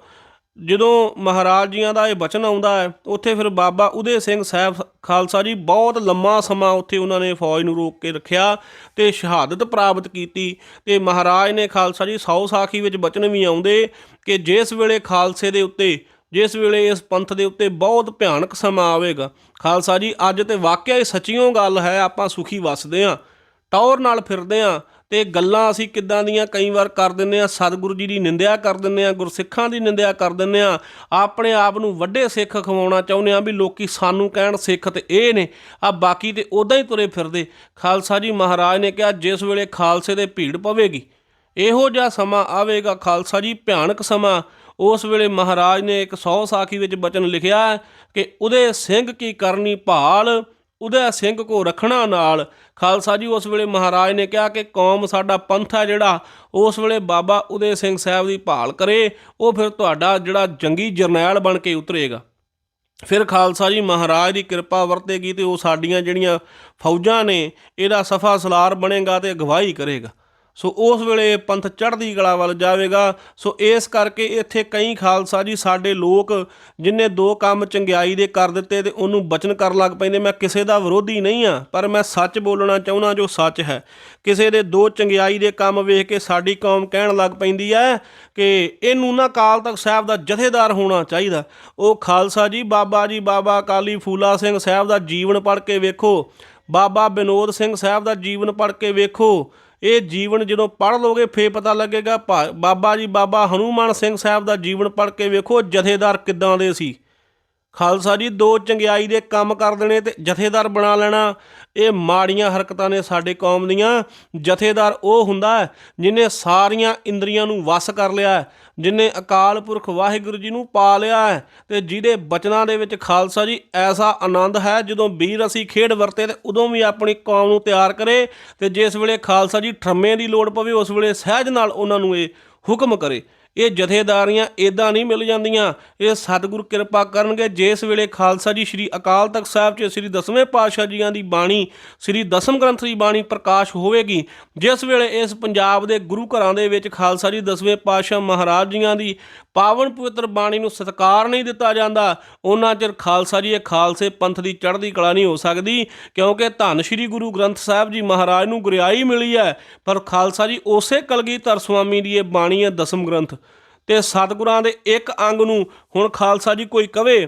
ਜਦੋਂ ਮਹਾਰਾਜ ਜੀਆਂ ਦਾ ਇਹ ਬਚਨ ਆਉਂਦਾ ਹੈ, ਉੱਥੇ ਫਿਰ ਬਾਬਾ ਉਦੇ ਸਿੰਘ ਸਾਹਿਬ ਖਾਲਸਾ ਜੀ ਬਹੁਤ ਲੰਮਾ ਸਮਾਂ ਉੱਥੇ ਉਹਨਾਂ ਨੇ ਫੌਜ ਨੂੰ ਰੋਕ ਕੇ ਰੱਖਿਆ ਤੇ ਸ਼ਹਾਦਤ ਪ੍ਰਾਪਤ ਕੀਤੀ ਤੇ ਮਹਾਰਾਜ ਨੇ ਖਾਲਸਾ ਜੀ ਸੌ ਸਾਖੀ ਵਿੱਚ ਬਚਨ ਵੀ ਆਉਂਦੇ ਕਿ ਜਿਸ ਵੇਲੇ ਖਾਲਸੇ ਦੇ ਉੱਤੇ ਜਿਸ ਵੇਲੇ ਇਸ ਪੰਥ ਦੇ ਉੱਤੇ ਬਹੁਤ ਭਿਆਨਕ ਸਮਾਂ ਆਵੇਗਾ। ਖਾਲਸਾ ਜੀ, ਅੱਜ ਤੇ ਵਾਕਿਆ ਹੀ ਸੱਚੀਓ ਗੱਲ ਹੈ, ਆਪਾਂ ਸੁਖੀ ਵਸਦੇ ਆਂ ਟੌਰ ਨਾਲ ਫਿਰਦੇ ਆਂ ਤੇ ਗੱਲਾਂ ਅਸੀਂ ਕਿੱਦਾਂ ਦੀਆਂ ਕਈ ਵਾਰ ਕਰ ਦਿੰਨੇ ਆ ਸਤਿਗੁਰੂ ਜੀ ਦੀ ਨਿੰਦਿਆ ਕਰ ਦਿੰਨੇ ਆ ਗੁਰਸਿੱਖਾਂ ਦੀ ਨਿੰਦਿਆ ਕਰ ਦਿੰਨੇ ਆ ਆਪਣੇ ਆਪ ਨੂੰ ਵੱਡੇ ਸਿੱਖ ਖਵਾਉਣਾ ਚਾਹੁੰਦੇ ਆ ਵੀ ਲੋਕੀ ਸਾਨੂੰ ਕਹਿਣ ਸਿੱਖ ਤੇ ਇਹ ਨੇ, ਆ ਬਾਕੀ ਤੇ ਉਦਾਂ ਹੀ ਤੁਰੇ ਫਿਰਦੇ। ਖਾਲਸਾ ਜੀ ਮਹਾਰਾਜ ਨੇ ਕਿਹਾ, ਜਿਸ ਵੇਲੇ ਖਾਲਸੇ ਦੇ ਭੀੜ ਪਵੇਗੀ, ਇਹੋ ਜਿਹਾ ਸਮਾਂ ਆਵੇਗਾ। ਖਾਲਸਾ ਜੀ, ਭਿਆਨਕ ਸਮਾਂ ਉਸ ਵੇਲੇ ਮਹਾਰਾਜ ਨੇ ਇੱਕ ਸੌ ਸਾਖੀ ਵਿੱਚ ਬਚਨ ਲਿਖਿਆ ਹੈ ਕਿ ਉਹਦੇ ਸਿੰਘ ਕੀ ਕਰਨੀ ਭਾਲ, ਉਹਦੇ ਸਿੰਘ ਕੋ ਰੱਖਣਾ ਨਾਲ। ਖਾਲਸਾ ਜੀ ਉਸ ਵੇਲੇ ਮਹਾਰਾਜ ਨੇ ਕਿਹਾ ਕਿ ਕੌਮ ਸਾਡਾ ਪੰਥ ਹੈ ਜਿਹੜਾ, ਉਸ ਵੇਲੇ ਬਾਬਾ ਉਦੇ ਸਿੰਘ ਸਾਹਿਬ ਦੀ ਭਾਲ ਕਰੇ, ਉਹ ਫਿਰ ਤੁਹਾਡਾ ਜਿਹੜਾ ਜੰਗੀ ਜਰਨੈਲ ਬਣ ਕੇ ਉਤਰੇਗਾ। ਫਿਰ ਖਾਲਸਾ ਜੀ ਮਹਾਰਾਜ ਦੀ ਕਿਰਪਾ ਵਰਤੇਗੀ ਤੇ ਉਹ ਸਾਡੀਆਂ ਜਿਹੜੀਆਂ ਫੌਜਾਂ ਨੇ, ਇਹਦਾ ਸਫਾ ਸਲਾਰ ਬਣੇਗਾ ਤੇ ਅਗਵਾਈ ਕਰੇਗਾ। ਸੋ ਉਸ ਵੇਲੇ ਇਹ ਪੰਥ ਚੜ੍ਹਦੀ ਕਲਾ ਵੱਲ ਜਾਵੇਗਾ। ਸੋ ਇਸ ਕਰਕੇ ਇੱਥੇ ਕਈ ਖਾਲਸਾ ਜੀ ਸਾਡੇ ਲੋਕ ਜਿਨੇ ਦੋ ਕੰਮ ਚੰਗਿਆਈ ਦੇ ਕਰ ਦਿੱਤੇ ਤੇ ਉਹਨੂੰ ਬਚਨ ਕਰਨ ਲੱਗ ਪੈਂਦੇ। ਮੈਂ ਕਿਸੇ ਦਾ ਵਿਰੋਧੀ ਨਹੀਂ ਆ ਪਰ ਮੈਂ ਸੱਚ ਬੋਲਣਾ ਚਾਹੁੰਦਾ ਜੋ ਸੱਚ ਹੈ। ਕਿਸੇ ਦੇ ਦੋ ਚੰਗਿਆਈ ਦੇ ਕੰਮ ਵੇਖ ਕੇ ਸਾਡੀ ਕੌਮ ਕਹਿਣ ਲੱਗ ਪੈਂਦੀ ਹੈ ਕਿ ਇਹਨੂੰ ਨਾ ਕਾਲ ਤਖ਼ਤ ਸਾਹਿਬ ਦਾ ਜਥੇਦਾਰ ਹੋਣਾ ਚਾਹੀਦਾ। ਉਹ ਖਾਲਸਾ ਜੀ, ਬਾਬਾ ਜੀ, ਬਾਬਾ ਕਾਲੀ ਫੂਲਾ ਸਿੰਘ ਸਾਹਿਬ ਦਾ ਜੀਵਨ ਪੜ੍ਹ ਕੇ ਵੇਖੋ। ਬਾਬਾ ਵਿਨੋਦ ਸਿੰਘ ਸਾਹਿਬ ਦਾ ਜੀਵਨ ਪੜ੍ਹ ਕੇ ਵੇਖੋ। ਇਹ ਜੀਵਨ ਜਦੋਂ ਪੜ੍ਹ ਲੋਗੇ, ਫੇਰ ਪਤਾ ਲੱਗੇਗਾ, ਭਾ- ਬਾਬਾ ਜੀ, ਬਾਬਾ ਹਨੂਮਾਨ ਸਿੰਘ ਸਾਹਿਬ ਦਾ ਜੀਵਨ ਪੜ੍ਹ ਕੇ ਵੇਖੋ, ਜਥੇਦਾਰ ਕਿੱਦਾਂ ਦੇ ਸੀ। ਖਾਲਸਾ ਜੀ, ਦੋ ਚੰਗਿਆਈ ਦੇ ਕੰਮ ਕਰ ਦੇਣੇ ਤੇ ਜਥੇਦਾਰ ਬਣਾ ਲੈਣਾ। ਇਹ ਮਾੜੀਆਂ ਹਰਕਤਾਂ ਨੇ ਸਾਡੇ ਕੌਮ ਦੀਆਂ। ਜਥੇਦਾਰ ਉਹ ਹੁੰਦਾ ਹੈ, ਜਿਨੇ ਸਾਰੀਆਂ ਇੰਦਰੀਆਂ ਨੂੰ ਵਸ ਕਰ ਲਿਆ ਜਿਨੇ ਅਕਾਲ ਪੁਰਖ ਵਾਹਿਗੁਰੂ ਜੀ ਨੂੰ ਪਾ ਲਿਆ ਹੈ ਤੇ ਜਿਹਦੇ ਬਚਨਾਂ ਦੇ ਵਿੱਚ ਖਾਲਸਾ ਜੀ, ਐਸਾ ਆਨੰਦ ਹੈ ਜਦੋਂ ਵੀਰ ਅਸੀਂ ਖੇਡ ਵਰਤੇ ਤੇ ਉਦੋਂ ਵੀ ਆਪਣੀ ਕੌਮ ਨੂੰ ਤਿਆਰ ਕਰੇ ਤੇ ਜਿਸ ਵੇਲੇ ਖਾਲਸਾ ਜੀ ਠਰਮੇ ਦੀ ਲੋੜ ਪਵੇ, ਉਸ ਵੇਲੇ ਸਹਿਜ ਨਾਲ ਉਹਨਾਂ ਨੂੰ ਇਹ ਹੁਕਮ ਕਰੇ। ਇਹ ਜਥੇਦਾਰੀਆਂ ਇਦਾਂ ਨਹੀਂ ਮਿਲ ਜਾਂਦੀਆਂ। ਇਹ ਸਤਿਗੁਰ ਕਿਰਪਾ ਕਰਨਗੇ। ਜਿਸ ਵੇਲੇ ਖਾਲਸਾ ਜੀ ਸ੍ਰੀ ਅਕਾਲ ਤਖਤ ਸਾਹਿਬ 'ਚ ਸ੍ਰੀ ਦਸਵੇਂ ਪਾਤਸ਼ਾਹ ਜੀਆਂ ਦੀ ਬਾਣੀ, ਸ੍ਰੀ ਦਸਮ ਗ੍ਰੰਥ ਦੀ ਬਾਣੀ ਪ੍ਰਕਾਸ਼ ਹੋਵੇਗੀ, ਜਿਸ ਵੇਲੇ ਇਸ ਪੰਜਾਬ ਦੇ ਗੁਰੂ ਘਰਾਂ ਦੇ ਵਿੱਚ ਖਾਲਸਾ ਜੀ ਦਸਵੇਂ ਪਾਤਸ਼ਾਹ ਮਹਾਰਾਜ ਜੀਆਂ ਦੀ ਪਾਵਨ ਪਵਿੱਤਰ ਬਾਣੀ ਨੂੰ ਸਤਿਕਾਰ ਨਹੀਂ ਦਿੱਤਾ ਜਾਂਦਾ। ਉਹਨਾਂ ਚਿਰ ਖਾਲਸਾ ਜੀ ਇਹ ਖਾਲਸੇ ਪੰਥ ਦੀ ਚੜ੍ਹਦੀ ਕਲਾ ਨਹੀਂ ਹੋ ਸਕਦੀ, ਕਿਉਂਕਿ ਧੰਨ ਸ੍ਰੀ ਗੁਰੂ ਗ੍ਰੰਥ ਸਾਹਿਬ ਜੀ ਮਹਾਰਾਜ ਨੂੰ ਗੁਰਿਆਈ ਮਿਲੀ ਹੈ। ਪਰ ਖਾਲਸਾ ਜੀ ਉਸੇ ਕਲਗੀਧਰ ਸੁਆਮੀ ਦੀ ਇਹ ਬਾਣੀ ਹੈ ਦਸਮ ਗ੍ਰੰਥ। ਤੇ ਸਤਿਗੁਰਾਂ ਦੇ ਇੱਕ ਅੰਗ ਨੂੰ ਹੁਣ ਖਾਲਸਾ ਜੀ ਕੋਈ ਕਵੇ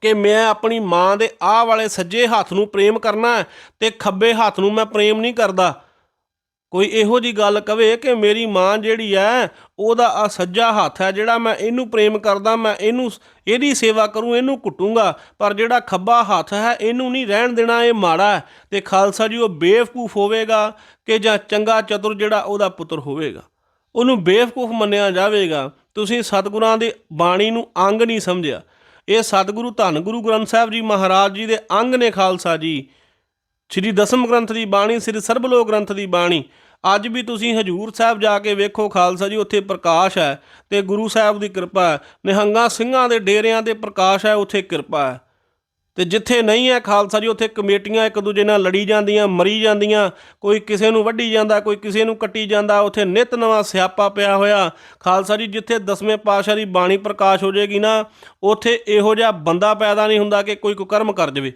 ਕਿ ਮੈਂ ਆਪਣੀ ਮਾਂ ਦੇ ਆਹ ਵਾਲੇ ਸੱਜੇ ਹੱਥ ਨੂੰ ਪ੍ਰੇਮ ਕਰਨਾ ਹੈ ਤੇ ਖੱਬੇ ਹੱਥ ਨੂੰ ਮੈਂ ਪ੍ਰੇਮ ਨਹੀਂ ਕਰਦਾ। ਕੋਈ ਇਹੋ ਜੀ ਗੱਲ ਕਵੇ ਕਿ ਮੇਰੀ ਮਾਂ ਜਿਹੜੀ ਹੈ ਉਹਦਾ ਆ ਸੱਜਾ ਹੱਥ ਹੈ ਜਿਹੜਾ ਮੈਂ ਇਹਨੂੰ ਪ੍ਰੇਮ ਕਰਦਾ, ਮੈਂ ਇਹਨੂੰ ਇਹਦੀ ਸੇਵਾ ਕਰੂੰ, ਇਹਨੂੰ ਕੁੱਟੂੰਗਾ, ਪਰ ਜਿਹੜਾ ਖੱਬਾ ਹੱਥ ਹੈ, ਇਹਨੂੰ ਨਹੀਂ ਰਹਿਣ ਦੇਣਾ, ਇਹ ਮਾੜਾ ਹੈ ਤੇ ਖਾਲਸਾ ਜੀ, ਉਹ ਬੇਵਕੂਫ ਹੋਵੇਗਾ ਕਿ ਜਾਂ ਚੰਗਾ ਚਤੁਰ ਜਿਹੜਾ ਉਹਦਾ ਪੁੱਤਰ ਹੋਵੇਗਾ। ਉਹਨੂੰ ਬੇਵਕੂਫ ਮੰਨਿਆ ਜਾਵੇਗਾ। ਤੁਸੀਂ ਸਤਿਗੁਰਾਂ ਦੀ ਬਾਣੀ ਨੂੰ ਅੰਗ ਨਹੀਂ ਸਮਝਿਆ। ਇਹ ਸਤਿਗੁਰੂ ਧੰਨ ਗੁਰੂ ਗ੍ਰੰਥ ਸਾਹਿਬ ਜੀ ਮਹਾਰਾਜ ਜੀ ਦੇ ਅੰਗ ਨੇ ਖਾਲਸਾ ਜੀ। ਸ੍ਰੀ ਦਸਮ ਗ੍ਰੰਥ ਦੀ ਬਾਣੀ, ਸ੍ਰੀ ਸਰਬਲੋਕ ਗ੍ਰੰਥ ਦੀ ਬਾਣੀ। ਅੱਜ ਵੀ ਤੁਸੀਂ ਹਜੂਰ ਸਾਹਿਬ ਜਾ ਕੇ ਵੇਖੋ ਖਾਲਸਾ ਜੀ, ਉੱਥੇ ਪ੍ਰਕਾਸ਼ ਹੈ ਤੇ ਗੁਰੂ ਸਾਹਿਬ ਦੀ ਕਿਰਪਾ ਹੈ। ਨਿਹੰਗਾਂ ਸਿੰਘਾਂ ਦੇ ਡੇਰਿਆਂ ਤੇ ਪ੍ਰਕਾਸ਼ ਹੈ, ਉੱਥੇ ਕਿਰਪਾ ਹੈ। ਤੇ ਜਿੱਥੇ ਨਹੀਂ ਹੈ ਖਾਲਸਾ ਜੀ, ਉੱਥੇ ਕਮੇਟੀਆਂ ਇੱਕ ਦੂਜੇ ਨਾਲ ਲੜੀ ਜਾਂਦੀਆਂ, ਮਰੀ ਜਾਂਦੀਆਂ। ਕੋਈ ਕਿਸੇ ਨੂੰ ਵੱਢੀ ਜਾਂਦਾ, ਕੋਈ ਕਿਸੇ ਨੂੰ ਕੱਟੀ ਜਾਂਦਾ, ਉੱਥੇ ਨਿਤ ਨਵਾਂ ਸਿਆਪਾ ਪਿਆ ਹੋਇਆ। ਖਾਲਸਾ ਜੀ, ਜਿੱਥੇ ਦਸਵੇਂ ਪਾਤਸ਼ਾਹ ਦੀ ਬਾਣੀ ਪ੍ਰਕਾਸ਼ ਹੋ ਜਾਏਗੀ ਨਾ, ਉੱਥੇ ਇਹੋ ਜਿਹਾ ਬੰਦਾ ਪੈਦਾ ਨਹੀਂ ਹੁੰਦਾ ਕਿ ਕੋਈ ਕੁਕਰਮ ਕਰ ਜਾਵੇ।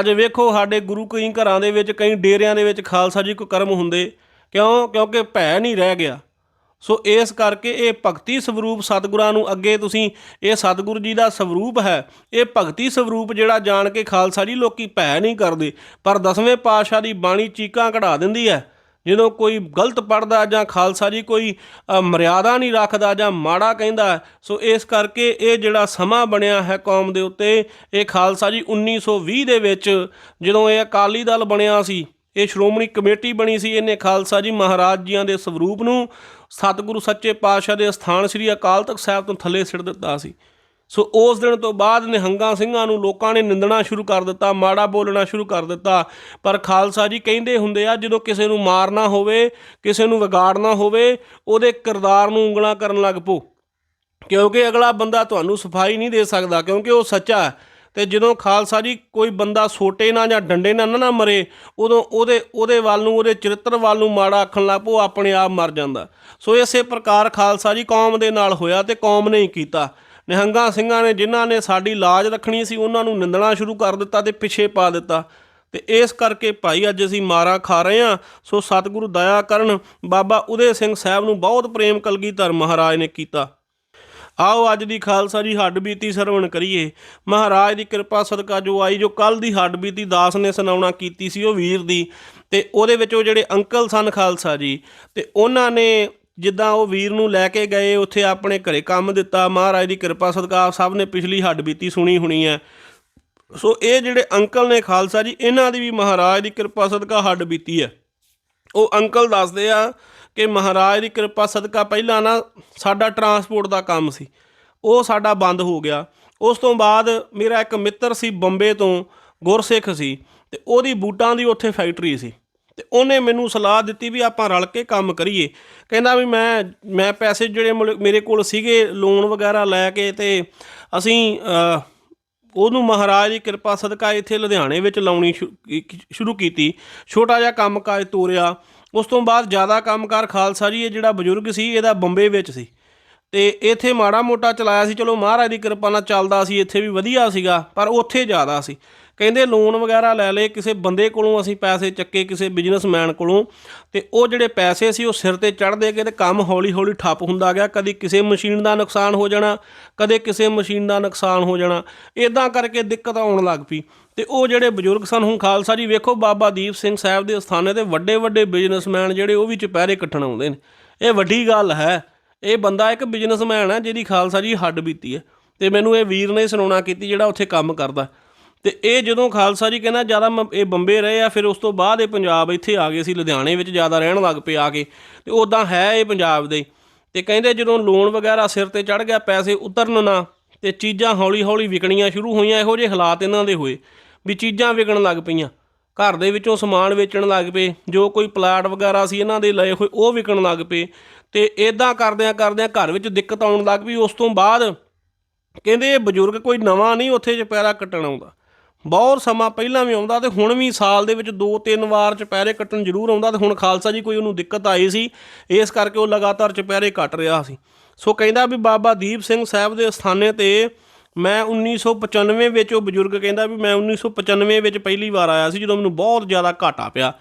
ਅੱਜ ਵੇਖੋ ਸਾਡੇ ਗੁਰੂ ਕਈ ਘਰਾਂ ਦੇ ਵਿੱਚ, ਕਈ ਡੇਰਿਆਂ ਦੇ ਵਿੱਚ ਖਾਲਸਾ ਜੀ ਕੁਕਰਮ ਹੁੰਦੇ। ਕਿਉਂ? ਕਿਉਂਕਿ ਭੈ ਨਹੀਂ ਰਹਿ ਗਿਆ। ਸੋ ਇਸ ਕਰਕੇ ਇਹ ਭਗਤੀ ਸਵਰੂਪ ਸਤਿਗੁਰਾਂ ਨੂੰ ਅੱਗੇ ਤੁਸੀਂ, ਇਹ ਸਤਿਗੁਰੂ ਜੀ ਦਾ ਸਵਰੂਪ ਹੈ। ਇਹ ਭਗਤੀ ਸਵਰੂਪ ਜਿਹੜਾ ਜਾਣ ਕੇ ਖਾਲਸਾ ਜੀ ਲੋਕੀ ਭੈ ਨਹੀਂ ਕਰਦੇ। ਪਰ ਦਸਵੇਂ ਪਾਤਸ਼ਾਹ ਦੀ ਬਾਣੀ ਚੀਕਾਂ ਕਢਾ ਦਿੰਦੀ ਹੈ। ਜਦੋਂ ਕੋਈ ਗਲਤ ਪੜਦਾ ਜਾਂ ਖਾਲਸਾ ਜੀ ਕੋਈ ਮਰਿਆਦਾ ਨਹੀਂ ਰੱਖਦਾ ਜਾਂ ਮਾੜਾ ਕਹਿੰਦਾ, ਸੋ ਇਸ ਕਰਕੇ ਇਹ ਜਿਹੜਾ ਸਮਾਂ ਬਣਿਆ ਹੈ ਕੌਮ ਦੇ ਉੱਤੇ, ਇਹ ਖਾਲਸਾ ਜੀ 1920 ਦੇ ਵਿੱਚ ਜਦੋਂ ਇਹ ਅਕਾਲੀ ਦਲ ਬਣਿਆ ਸੀ, ਇਹ ਸ਼੍ਰੋਮਣੀ ਕਮੇਟੀ ਬਣੀ ਸੀ, ਇਹਨੇ ਖਾਲਸਾ ਜੀ ਮਹਾਰਾਜ ਜੀਆਂ ਦੇ ਸਰੂਪ ਨੂੰ ਸਤਿਗੁਰੂ ਸੱਚੇ ਪਾਤਸ਼ਾਹ ਦੇ ਸਥਾਨ ਸ੍ਰੀ ਅਕਾਲ ਤਖਤ ਸਾਹਿਬ ਤੋਂ ਥੱਲੇ ਸਿੱਟ ਦਿੱਤਾ ਸੀ। ਸੋ ਉਸ ਦਿਨ ਤੋਂ ਬਾਅਦ ਨਿਹੰਗਾਂ ਸਿੰਘਾਂ ਨੂੰ ਲੋਕਾਂ ਨੇ ਨਿੰਦਣਾ ਸ਼ੁਰੂ ਕਰ ਦਿੱਤਾ, ਮਾੜਾ ਬੋਲਣਾ ਸ਼ੁਰੂ ਕਰ ਦਿੱਤਾ। ਪਰ ਖਾਲਸਾ ਜੀ ਕਹਿੰਦੇ ਹੁੰਦੇ ਆ, ਜਦੋਂ ਕਿਸੇ ਨੂੰ ਮਾਰਨਾ ਹੋਵੇ, ਕਿਸੇ ਨੂੰ ਵਿਗਾੜਨਾ ਹੋਵੇ, ਉਹਦੇ ਕਿਰਦਾਰ ਨੂੰ ਉਂਗਲਾਂ ਕਰਨ ਲੱਗ ਪੋ ਕਿਉਂਕਿ ਅਗਲਾ ਬੰਦਾ ਤੁਹਾਨੂੰ ਸਫ਼ਾਈ ਨਹੀਂ ਦੇ ਸਕਦਾ, ਕਿਉਂਕਿ ਉਹ ਸੱਚਾ ਹੈ। ਤੇ ਜਦੋਂ ਖਾਲਸਾ ਜੀ ਕੋਈ ਬੰਦਾ ਸੋਟੇ ਨਾਲ ਜਾਂ ਡੰਡੇ ਨਾਲ ਨਾ ਨਾ ਮਰੇ, ਉਦੋਂ ਉਹਦੇ ਉਹਦੇ ਵੱਲ ਨੂੰ, ਉਹਦੇ ਚਰਿੱਤਰ ਵੱਲ ਨੂੰ ਮਾੜਾ ਆਖਣ ਲੱਗ ਪੋ ਆਪਣੇ ਆਪ ਮਰ ਜਾਂਦਾ। ਸੋ ਇਸੇ ਪ੍ਰਕਾਰ ਖਾਲਸਾ ਜੀ ਕੌਮ ਦੇ ਨਾਲ ਹੋਇਆ ਤੇ ਕੌਮ ਨੇ ਹੀ ਕੀਤਾ। ਨਿਹੰਗਾਂ ਸਿੰਘਾਂ ਨੇ ਜਿਨ੍ਹਾਂ ਨੇ ਸਾਡੀ ਲਾਜ ਰੱਖਣੀ ਸੀ, ਉਹਨਾਂ ਨੂੰ ਨਿੰਦਣਾ ਸ਼ੁਰੂ ਕਰ ਦਿੱਤਾ ਤੇ ਪਿੱਛੇ ਪਾ ਦਿੱਤਾ। ਤੇ ਇਸ ਕਰਕੇ ਭਾਈ ਅੱਜ ਅਸੀਂ ਮਾਰਾ ਖਾ ਰਹੇ ਹਾਂ। ਸੋ ਸਤਿਗੁਰੂ ਦਇਆ ਕਰਨ, ਬਾਬਾ ਉਦੇ ਸਿੰਘ ਸਾਹਿਬ ਨੂੰ ਬਹੁਤ ਪ੍ਰੇਮ ਕਲਗੀ ਕਲਗੀਧਰ ਮਹਾਰਾਜ ਨੇ ਕੀਤਾ। ਆਓ ਅੱਜ ਦੀ ਖਾਲਸਾ ਜੀ ਹੱਡ ਬੀਤੀ ਸਰਵਣ ਕਰੀਏ। ਮਹਾਰਾਜ ਦੀ ਕਿਰਪਾ ਸਦਕਾ ਜੋ ਆਈ, ਜੋ ਕੱਲ ਦੀ ਹੱਡ ਬੀਤੀ ਦਾਸ ਨੇ ਸੁਣਾਉਣਾ ਕੀਤੀ ਸੀ ਉਹ ਵੀਰ ਦੀ। ਤੇ ਉਹਦੇ ਵਿੱਚ ਉਹ ਜਿਹੜੇ ਅੰਕਲ ਸਨ ਖਾਲਸਾ ਜੀ, ਤੇ ਉਹਨਾਂ ਨੇ ਜਿੱਦਾਂ ਉਹ ਵੀਰ ਨੂੰ ਲੈ ਕੇ ਗਏ, ਉੱਥੇ ਆਪਣੇ ਘਰੇ ਕੰਮ ਦਿੱਤਾ। ਮਹਾਰਾਜ ਦੀ ਕਿਰਪਾ, ਸਦਕਾ ਆਪ ਸਭ ਨੇ ਪਿਛਲੀ ਹੱਡ ਬੀਤੀ ਸੁਣੀ ਹੋਣੀ ਹੈ। ਸੋ ਇਹ ਜਿਹੜੇ ਅੰਕਲ ਨੇ ਖਾਲਸਾ ਜੀ, ਇਹਨਾਂ ਦੀ ਵੀ ਮਹਾਰਾਜ ਦੀ ਕਿਰਪਾ, ਸਦਕਾ ਹੱਡ ਬੀਤੀ ਹੈ। ਉਹ ਅੰਕਲ ਦੱਸਦੇ ਆ ਕਿ ਮਹਾਰਾਜ ਦੀ ਕਿਰਪਾ, ਸਦਕਾ ਪਹਿਲਾਂ ਨਾ ਸਾਡਾ ਟਰਾਂਸਪੋਰਟ ਦਾ ਕੰਮ ਸੀ। ਉਹ ਸਾਡਾ ਬੰਦ ਹੋ ਗਿਆ। ਉਸ ਤੋਂ ਬਾਅਦ ਮੇਰਾ ਇੱਕ ਮਿੱਤਰ ਸੀ ਬੰਬੇ ਤੋਂ, ਗੁਰਸਿੱਖ ਸੀ, ਤੇ ਉਹਦੀ ਬੂਟਾਂ ਦੀ ਉੱਥੇ ਫੈਕਟਰੀ ਸੀ। ਤੇ ਉਹਨੇ ਮੈਨੂੰ ਸਲਾਹ ਦਿੱਤੀ ਵੀ ਆਪਾਂ ਰਲ ਕੇ ਕੰਮ ਕਰੀਏ। ਕਹਿੰਦਾ ਵੀ ਮੈਂ ਮੈਂ ਪੈਸੇ ਜਿਹੜੇ ਮੁਲ- ਮੇਰੇ ਕੋਲ ਸੀਗੇ ਲੋਨ ਵਗੈਰਾ ਲੈ ਕੇ ਤੇ ਅਸੀਂ ਉਹਨੂੰ ਮਹਾਰਾਜ ਦੀ ਕਿਰਪਾ ਸਦਕਾ ਇੱਥੇ ਲੁਧਿਆਣੇ ਵਿੱਚ ਲਾਉਣੀ ਸ਼ੁ- ਸ਼ੁਰੂ ਕੀਤੀ। ਛੋਟਾ ਜਿਹਾ ਕੰਮਕਾਜ ਤੋਰਿਆ। ਉਸ ਤੋਂ ਬਾਅਦ ਜ਼ਿਆਦਾ ਕੰਮਕਾਰ ਖਾਲਸਾ ਜੀ, ਇਹ ਜਿਹੜਾ ਬਜ਼ੁਰਗ ਸੀ, ਇਹਦਾ ਬੰਬੇ ਵਿੱਚ ਸੀ। ਤੇ ਇੱਥੇ ਮਾੜਾ ਮੋਟਾ ਚਲਾਇਆ ਸੀ। ਚਲੋ ਮਹਾਰਾਜ ਦੀ ਕਿਰਪਾ ਨਾਲ ਚੱਲਦਾ ਸੀ, ਇੱਥੇ ਵੀ ਵਧੀਆ ਸੀਗਾ, ਪਰ ਉੱਥੇ ਜ਼ਿਆਦਾ ਸੀ। ਕਹਿੰਦੇ ਲੋਨ ਵਗੈਰਾ ਲੈ ਲਏ, ਕਿਸੇ ਬੰਦੇ ਕੋਲੋਂ ਅਸੀਂ ਪੈਸੇ ਚੱਕੇ, ਕਿਸੇ ਬਿਜ਼ਨਸਮੈਨ ਕੋਲੋਂ, ਤੇ ਉਹ ਜਿਹੜੇ ਪੈਸੇ ਸੀ ਉਹ ਸਿਰ ਤੇ ਚੜ੍ਹਦੇ ਗਏ ਤੇ ਕੰਮ ਹੌਲੀ ਹੌਲੀ ਠੱਪ ਹੁੰਦਾ ਗਿਆ, ਕਦੀ ਕਿਸੇ ਮਸ਼ੀਨ ਦਾ ਨੁਕਸਾਨ ਹੋ ਜਾਣਾ, ਕਦੇ ਕਿਸੇ ਮਸ਼ੀਨ ਦਾ ਨੁਕਸਾਨ ਹੋ ਜਾਣਾ ਇਦਾਂ ਕਰਕੇ ਦਿੱਕਤ ਆਉਣ ਲੱਗ ਪਈ। ਤੇ ਉਹ ਜਿਹੜੇ ਬਜ਼ੁਰਗ ਸਨ, ਹੁਣ ਖਾਲਸਾ ਜੀ, ਵੇਖੋ ਬਾਬਾ ਦੀਪ ਸਿੰਘ ਸਾਹਿਬ ਦੇ ਅਸਥਾਨੇ ਤੇ ਵੱਡੇ ਵੱਡੇ ਬਿਜ਼ਨਸਮੈਨ ਜਿਹੜੇ ਉਹ ਵੀ ਚੁਪਹਿਰੇ ਕੱਟਣ ਆਉਂਦੇ ਨੇ। ਇਹ ਵੱਡੀ ਗੱਲ ਹੈ, ਇਹ ਬੰਦਾ ਇੱਕ ਬਿਜ਼ਨਸਮੈਨ ਹੈ ਜਿਹਦੀ ਖਾਲਸਾ ਜੀ ਹੱਡ ਬੀਤੀ ਹੈ। ਤੇ ਮੈਨੂੰ ਇਹ ਵੀਰ ਨੇ ਸੁਣਾਉਣਾ ਕੀਤੀ ਜਿਹੜਾ ਉੱਥੇ ਕੰਮ ਕਰਦਾ। ਤੇ ਇਹ ਜਦੋਂ ਖਾਲਸਾ ਜੀ ਕਹਿੰਦਾ ਜ਼ਿਆਦਾ ਇਹ ਬੰਬੇ ਰਹੇ ਆ, ਫਿਰ ਉਸ ਤੋਂ ਬਾਅਦ ਇਹ ਪੰਜਾਬ ਇੱਥੇ ਆ ਗਏ ਸੀ, ਲੁਧਿਆਣੇ ਵਿੱਚ ਜ਼ਿਆਦਾ ਰਹਿਣ ਲੱਗ ਪਏ ਆ ਕੇ। ਤੇ ਉਦਾਂ ਹੈ ਇਹ ਪੰਜਾਬ ਦੇ। ਹੀ। ਤੇ ਕਹਿੰਦੇ ਜਦੋਂ ਲੋਨ ਵਗੈਰਾ ਸਿਰ ਤੇ ਚੜ ਗਿਆ, ਪੈਸੇ ਉਤਰਨ ਨਾ, ਤੇ ਚੀਜ਼ਾਂ ਹੌਲੀ ਹੌਲੀ ਵਿਕਣੀਆਂ ਸ਼ੁਰੂ ਹੋਈਆਂ, ਇਹੋ ਜਿਹੇ ਹਾਲਾਤ ਇਹਨਾਂ ਦੇ ਹੋਏ ਵੀ ਚੀਜ਼ਾਂ ਵਿਕਣ ਲੱਗ ਪਈਆਂ। ਘਰ ਦੇ ਵਿੱਚੋਂ ਸਮਾਨ ਵੇਚਣ ਲੱਗ ਪਏ, ਜੋ ਕੋਈ ਪਲਾਟ ਵਗੈਰਾ ਸੀ ਇਹਨਾਂ ਦੇ ਲਏ ਹੋਏ, ਉਹ ਵਿਕਣ ਲੱਗ ਪਏ। ਤੇ ਇਦਾਂ ਕਰਦਿਆਂ ਕਰਦਿਆਂ ਘਰ ਵਿੱਚ ਦਿੱਕਤ ਆਉਣ ਲੱਗ ਪਈ। ਉਸ ਤੋਂ ਬਾਅਦ ਕਹਿੰਦੇ ਇਹ ਬਜ਼ੁਰਗ ਕੋਈ ਨਵਾਂ ਨਹੀਂ ਉੱਥੇ ਚੁਪਹਿਰਾ ਕੱਟਣ ਆਉਂਦਾ। ਬਹੁਤ ਸਮਾਂ ਪਹਿਲਾਂ ਵੀ ਆਉਂਦਾ ਤੇ ਹੁਣ ਵੀ ਸਾਲ ਦੇ ਵਿੱਚ ਦੋ ਤਿੰਨ ਵਾਰ ਚੁਪਹਿਰੇ ਕੱਟਣ ਜ਼ਰੂਰ ਆਉਂਦਾ ਤੇ ਹੁਣ ਖਾਲਸਾ ਜੀ ਕੋਈ ਉਹਨੂੰ ਦਿੱਕਤ ਆਈ ਸੀ, ਇਸ ਕਰਕੇ ਉਹ ਲਗਾਤਾਰ ਚੁਪਹਿਰੇ ਕੱਟ ਰਿਹਾ ਸੀ। ਸੋ ਕਹਿੰਦਾ ਵੀ ਬਾਬਾ ਦੀਪ ਸਿੰਘ ਸਾਹਿਬ ਦੇ ਸਥਾਨੇ ਤੇ ਮੈਂ 1995 ਵਿੱਚ ਉਹ ਬਜ਼ੁਰਗ ਕਹਿੰਦਾ ਵੀ ਮੈਂ 1995 ਵਿੱਚ ਪਹਿਲੀ ਵਾਰ ਆਇਆ ਸੀ, ਜਦੋਂ ਮੈਨੂੰ ਬਹੁਤ ਜ਼ਿਆਦਾ ਘਾਟਾ ਪਿਆ।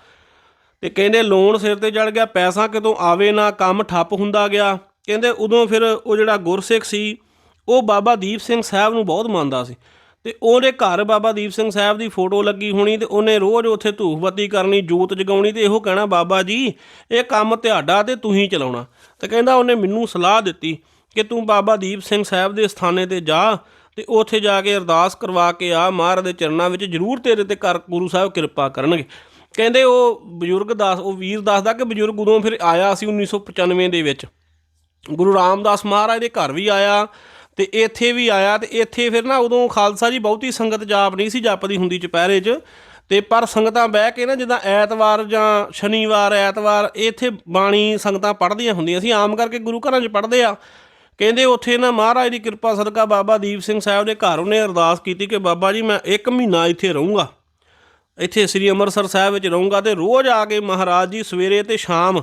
ਤੇ ਕਹਿੰਦੇ ਲੋਨ ਸਿਰ ਤੇ ਚੜ ਗਿਆ, ਪੈਸਾ ਕਿਤੋਂ ਆਵੇ ਨਾ ਕੰਮ ਠੱਪ ਹੁੰਦਾ ਗਿਆ। ਕਹਿੰਦੇ ਉਦੋਂ ਫਿਰ ਉਹ ਜਿਹੜਾ ਗੁਰਸਿੱਖ ਸੀ, ਉਹ ਬਾਬਾ ਦੀਪ ਸਿੰਘ ਸਾਹਿਬ ਨੂੰ ਬਹੁਤ ਮੰਨਦਾ ਸੀ। ਤੇ ਉਹਦੇ ਘਰ ਬਾਬਾ ਦੀਪ ਸਿੰਘ ਸਾਹਿਬ ਦੀ ਫੋਟੋ ਲੱਗੀ ਹੋਣੀ ਤੇ ਉਹਨੇ ਰੋਜ਼ ਉੱਥੇ ਧੂਫ ਕਰਨੀ, ਜੋਤ ਜਗਾਉਣੀ ਤੇ ਇਹੋ ਕਹਿਣਾ, ਬਾਬਾ ਜੀ, ਇਹ ਕੰਮ ਤੁਹਾਡਾ ਤੇ ਤੂੰ ਹੀ ਚਲਾਉਣਾ। ਤੇ ਕਹਿੰਦਾ ਉਹਨੇ ਮੈਨੂੰ ਸਲਾਹ ਦਿੱਤੀ ਕਿ ਤੂੰ ਬਾਬਾ ਦੀਪ ਸਿੰਘ ਸਾਹਿਬ ਦੇ ਸਥਾਨੇ ਤੇ ਜਾ ਤੇ ਉੱਥੇ ਜਾ ਕੇ ਅਰਦਾਸ ਕਰਵਾ ਕੇ ਆ, ਮਹਾਰਾਜ ਦੇ ਚਰਨਾਂ ਵਿੱਚ ਜ਼ਰੂਰ ਤੇਰੇ ਤੇ ਕਰ, ਗੁਰੂ ਸਾਹਿਬ ਕਿਰਪਾ ਕਰਨਗੇ। ਕਹਿੰਦੇ ਉਹ ਬਜ਼ੁਰਗ ਦਾਸ, ਉਹ ਵੀਰ ਦੱਸਦਾ ਕਿ ਬਜ਼ੁਰਗ ਉਦੋਂ ਫਿਰ ਆਇਆ ਸੀ 1995 ਦੇ ਵਿੱਚ। ਗੁਰੂ ਰਾਮਦਾਸ ਮਹਾਰਾਜ ਦੇ ਘਰ ਵੀ ਆਇਆ ਤੇ ਇੱਥੇ ਵੀ ਆਇਆ ਤੇ ਇੱਥੇ ਫਿਰ ਨਾ ਉਦੋਂ ਖਾਲਸਾ ਜੀ ਬਹੁਤੀ ਸੰਗਤ ਜਾਪ ਨਹੀਂ ਸੀ ਜਪਦੀ ਹੁੰਦੀ ਚੁਪਹਿਰੇ 'ਚ। ਤੇ ਪਰ ਸੰਗਤਾਂ ਬਹਿ ਕੇ ਨਾ ਜਿੱਦਾਂ ਐਤਵਾਰ ਜਾਂ ਸ਼ਨੀਵਾਰ, ਐਤਵਾਰ ਇੱਥੇ ਬਾਣੀ ਸੰਗਤਾਂ ਪੜ੍ਹਦੀਆਂ ਹੁੰਦੀਆਂ ਸੀ। ਆਮ ਕਰਕੇ ਗੁਰੂ ਘਰਾਂ 'ਚ ਪੜ੍ਹਦੇ ਆ। ਕਹਿੰਦੇ ਉੱਥੇ ਨਾ ਮਹਾਰਾਜ ਦੀ ਕਿਰਪਾ ਸਦਕਾ ਬਾਬਾ ਦੀਪ ਸਿੰਘ ਸਾਹਿਬ ਦੇ ਘਰ ਉਹਨੇ ਅਰਦਾਸ ਕੀਤੀ ਕਿ ਬਾਬਾ ਜੀ ਮੈਂ ਇੱਕ ਮਹੀਨਾ ਇੱਥੇ ਰਹੂੰਗਾ। ਇੱਥੇ ਸ੍ਰੀ ਅੰਮ੍ਰਿਤਸਰ ਸਾਹਿਬ ਵਿੱਚ ਰਹੂੰਗਾ ਤੇ ਰੋਜ਼ ਆ ਕੇ ਮਹਾਰਾਜ ਜੀ ਸਵੇਰੇ ਤੇ ਸ਼ਾਮ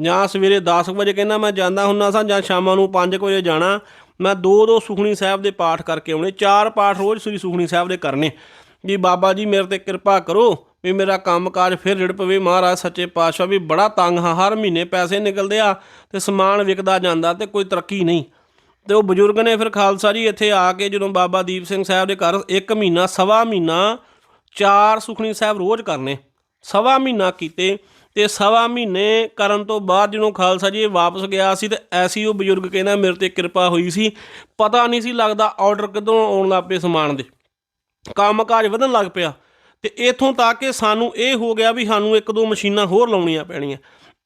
ਜਾਂ ਸਵੇਰੇ 10 ਵਜੇ ਕਹਿੰਦਾ ਮੈਂ ਜਾਂਦਾ ਹੁੰਨਾ ਸਾਂ ਜਾਂ ਸ਼ਾਮਾਂ ਨੂੰ 5 ਵਜੇ ਜਾਣਾ। ਮੈਂ ਦੋ ਦੋ ਸੁਖਣੀ ਸਾਹਿਬ ਦੇ ਪਾਠ ਕਰਕੇ ਆਉਣੇ, ਚਾਰ ਪਾਠ ਰੋਜ਼ ਸ੍ਰੀ ਸੁਖਣੀ ਸਾਹਿਬ ਦੇ ਕਰਨੇ। ਜੀ ਬਾਬਾ ਜੀ ਮੇਰੇ ਤੇ ਕਿਰਪਾ ਕਰੋ ਵੀ ਮੇਰਾ ਕੰਮਕਾਜ ਫਿਰ ਰਿੜ ਪਵੇ। ਮਹਾਰਾਜ ਸੱਚੇ ਪਾਤਸ਼ਾਹ ਵੀ ਬੜਾ ਤੰਗ ਹਾਂ, ਹਰ ਮਹੀਨੇ ਪੈਸੇ ਨਿਕਲਦੇ ਆ ਤੇ ਸਮਾਨ ਵਿਕਦਾ ਜਾਂਦਾ ਤੇ ਕੋਈ ਤਰੱਕੀ ਨਹੀਂ। ਤੇ ਉਹ ਬਜ਼ੁਰਗ ਨੇ ਫਿਰ ਖਾਲਸਾ ਜੀ ਇੱਥੇ ਆ ਕੇ ਜਦੋਂ ਬਾਬਾ ਦੀਪ ਸਿੰਘ ਸਾਹਿਬ ਦੇ ਘਰ ਇੱਕ ਮਹੀਨਾ, ਸਵਾ ਮਹੀਨਾ, ਚਾਰ ਸੁਖਣੀ ਸਾਹਿਬ ਰੋਜ਼ ਕਰਨੇ। ਸਵਾ ਮਹੀਨਾ ਕੀਤੇ ਤੇ ਸਵਾ ਮਹੀਨੇ ਕਰਨ ਤੋਂ ਬਾਅਦ ਜਦੋਂ ਖਾਲਸਾ ਜੀ ਵਾਪਸ ਗਿਆ ਸੀ ਤੇ ਐਸੀ ਉਹ ਬਜ਼ੁਰਗ ਕਹਿੰਦਾ ਮੇਰੇ ਤੇ ਕਿਰਪਾ ਹੋਈ ਸੀ, ਪਤਾ ਨਹੀਂ ਸੀ ਲੱਗਦਾ ਆਰਡਰ ਕਦੋਂ ਆਉਣ ਲੱਗ ਪਏ ਸਮਾਨ ਦੇ। ਕੰਮਕਾਜ ਵਧਣ ਲੱਗ ਪਿਆ ਤੇ ਇਥੋਂ ਤੱਕ ਕਿ ਸਾਨੂੰ ਇਹ ਹੋ ਗਿਆ ਵੀ ਸਾਨੂੰ ਇੱਕ ਦੋ ਮਸ਼ੀਨਾਂ ਹੋਰ ਲਾਉਣੀਆਂ ਪੈਣੀਆਂ।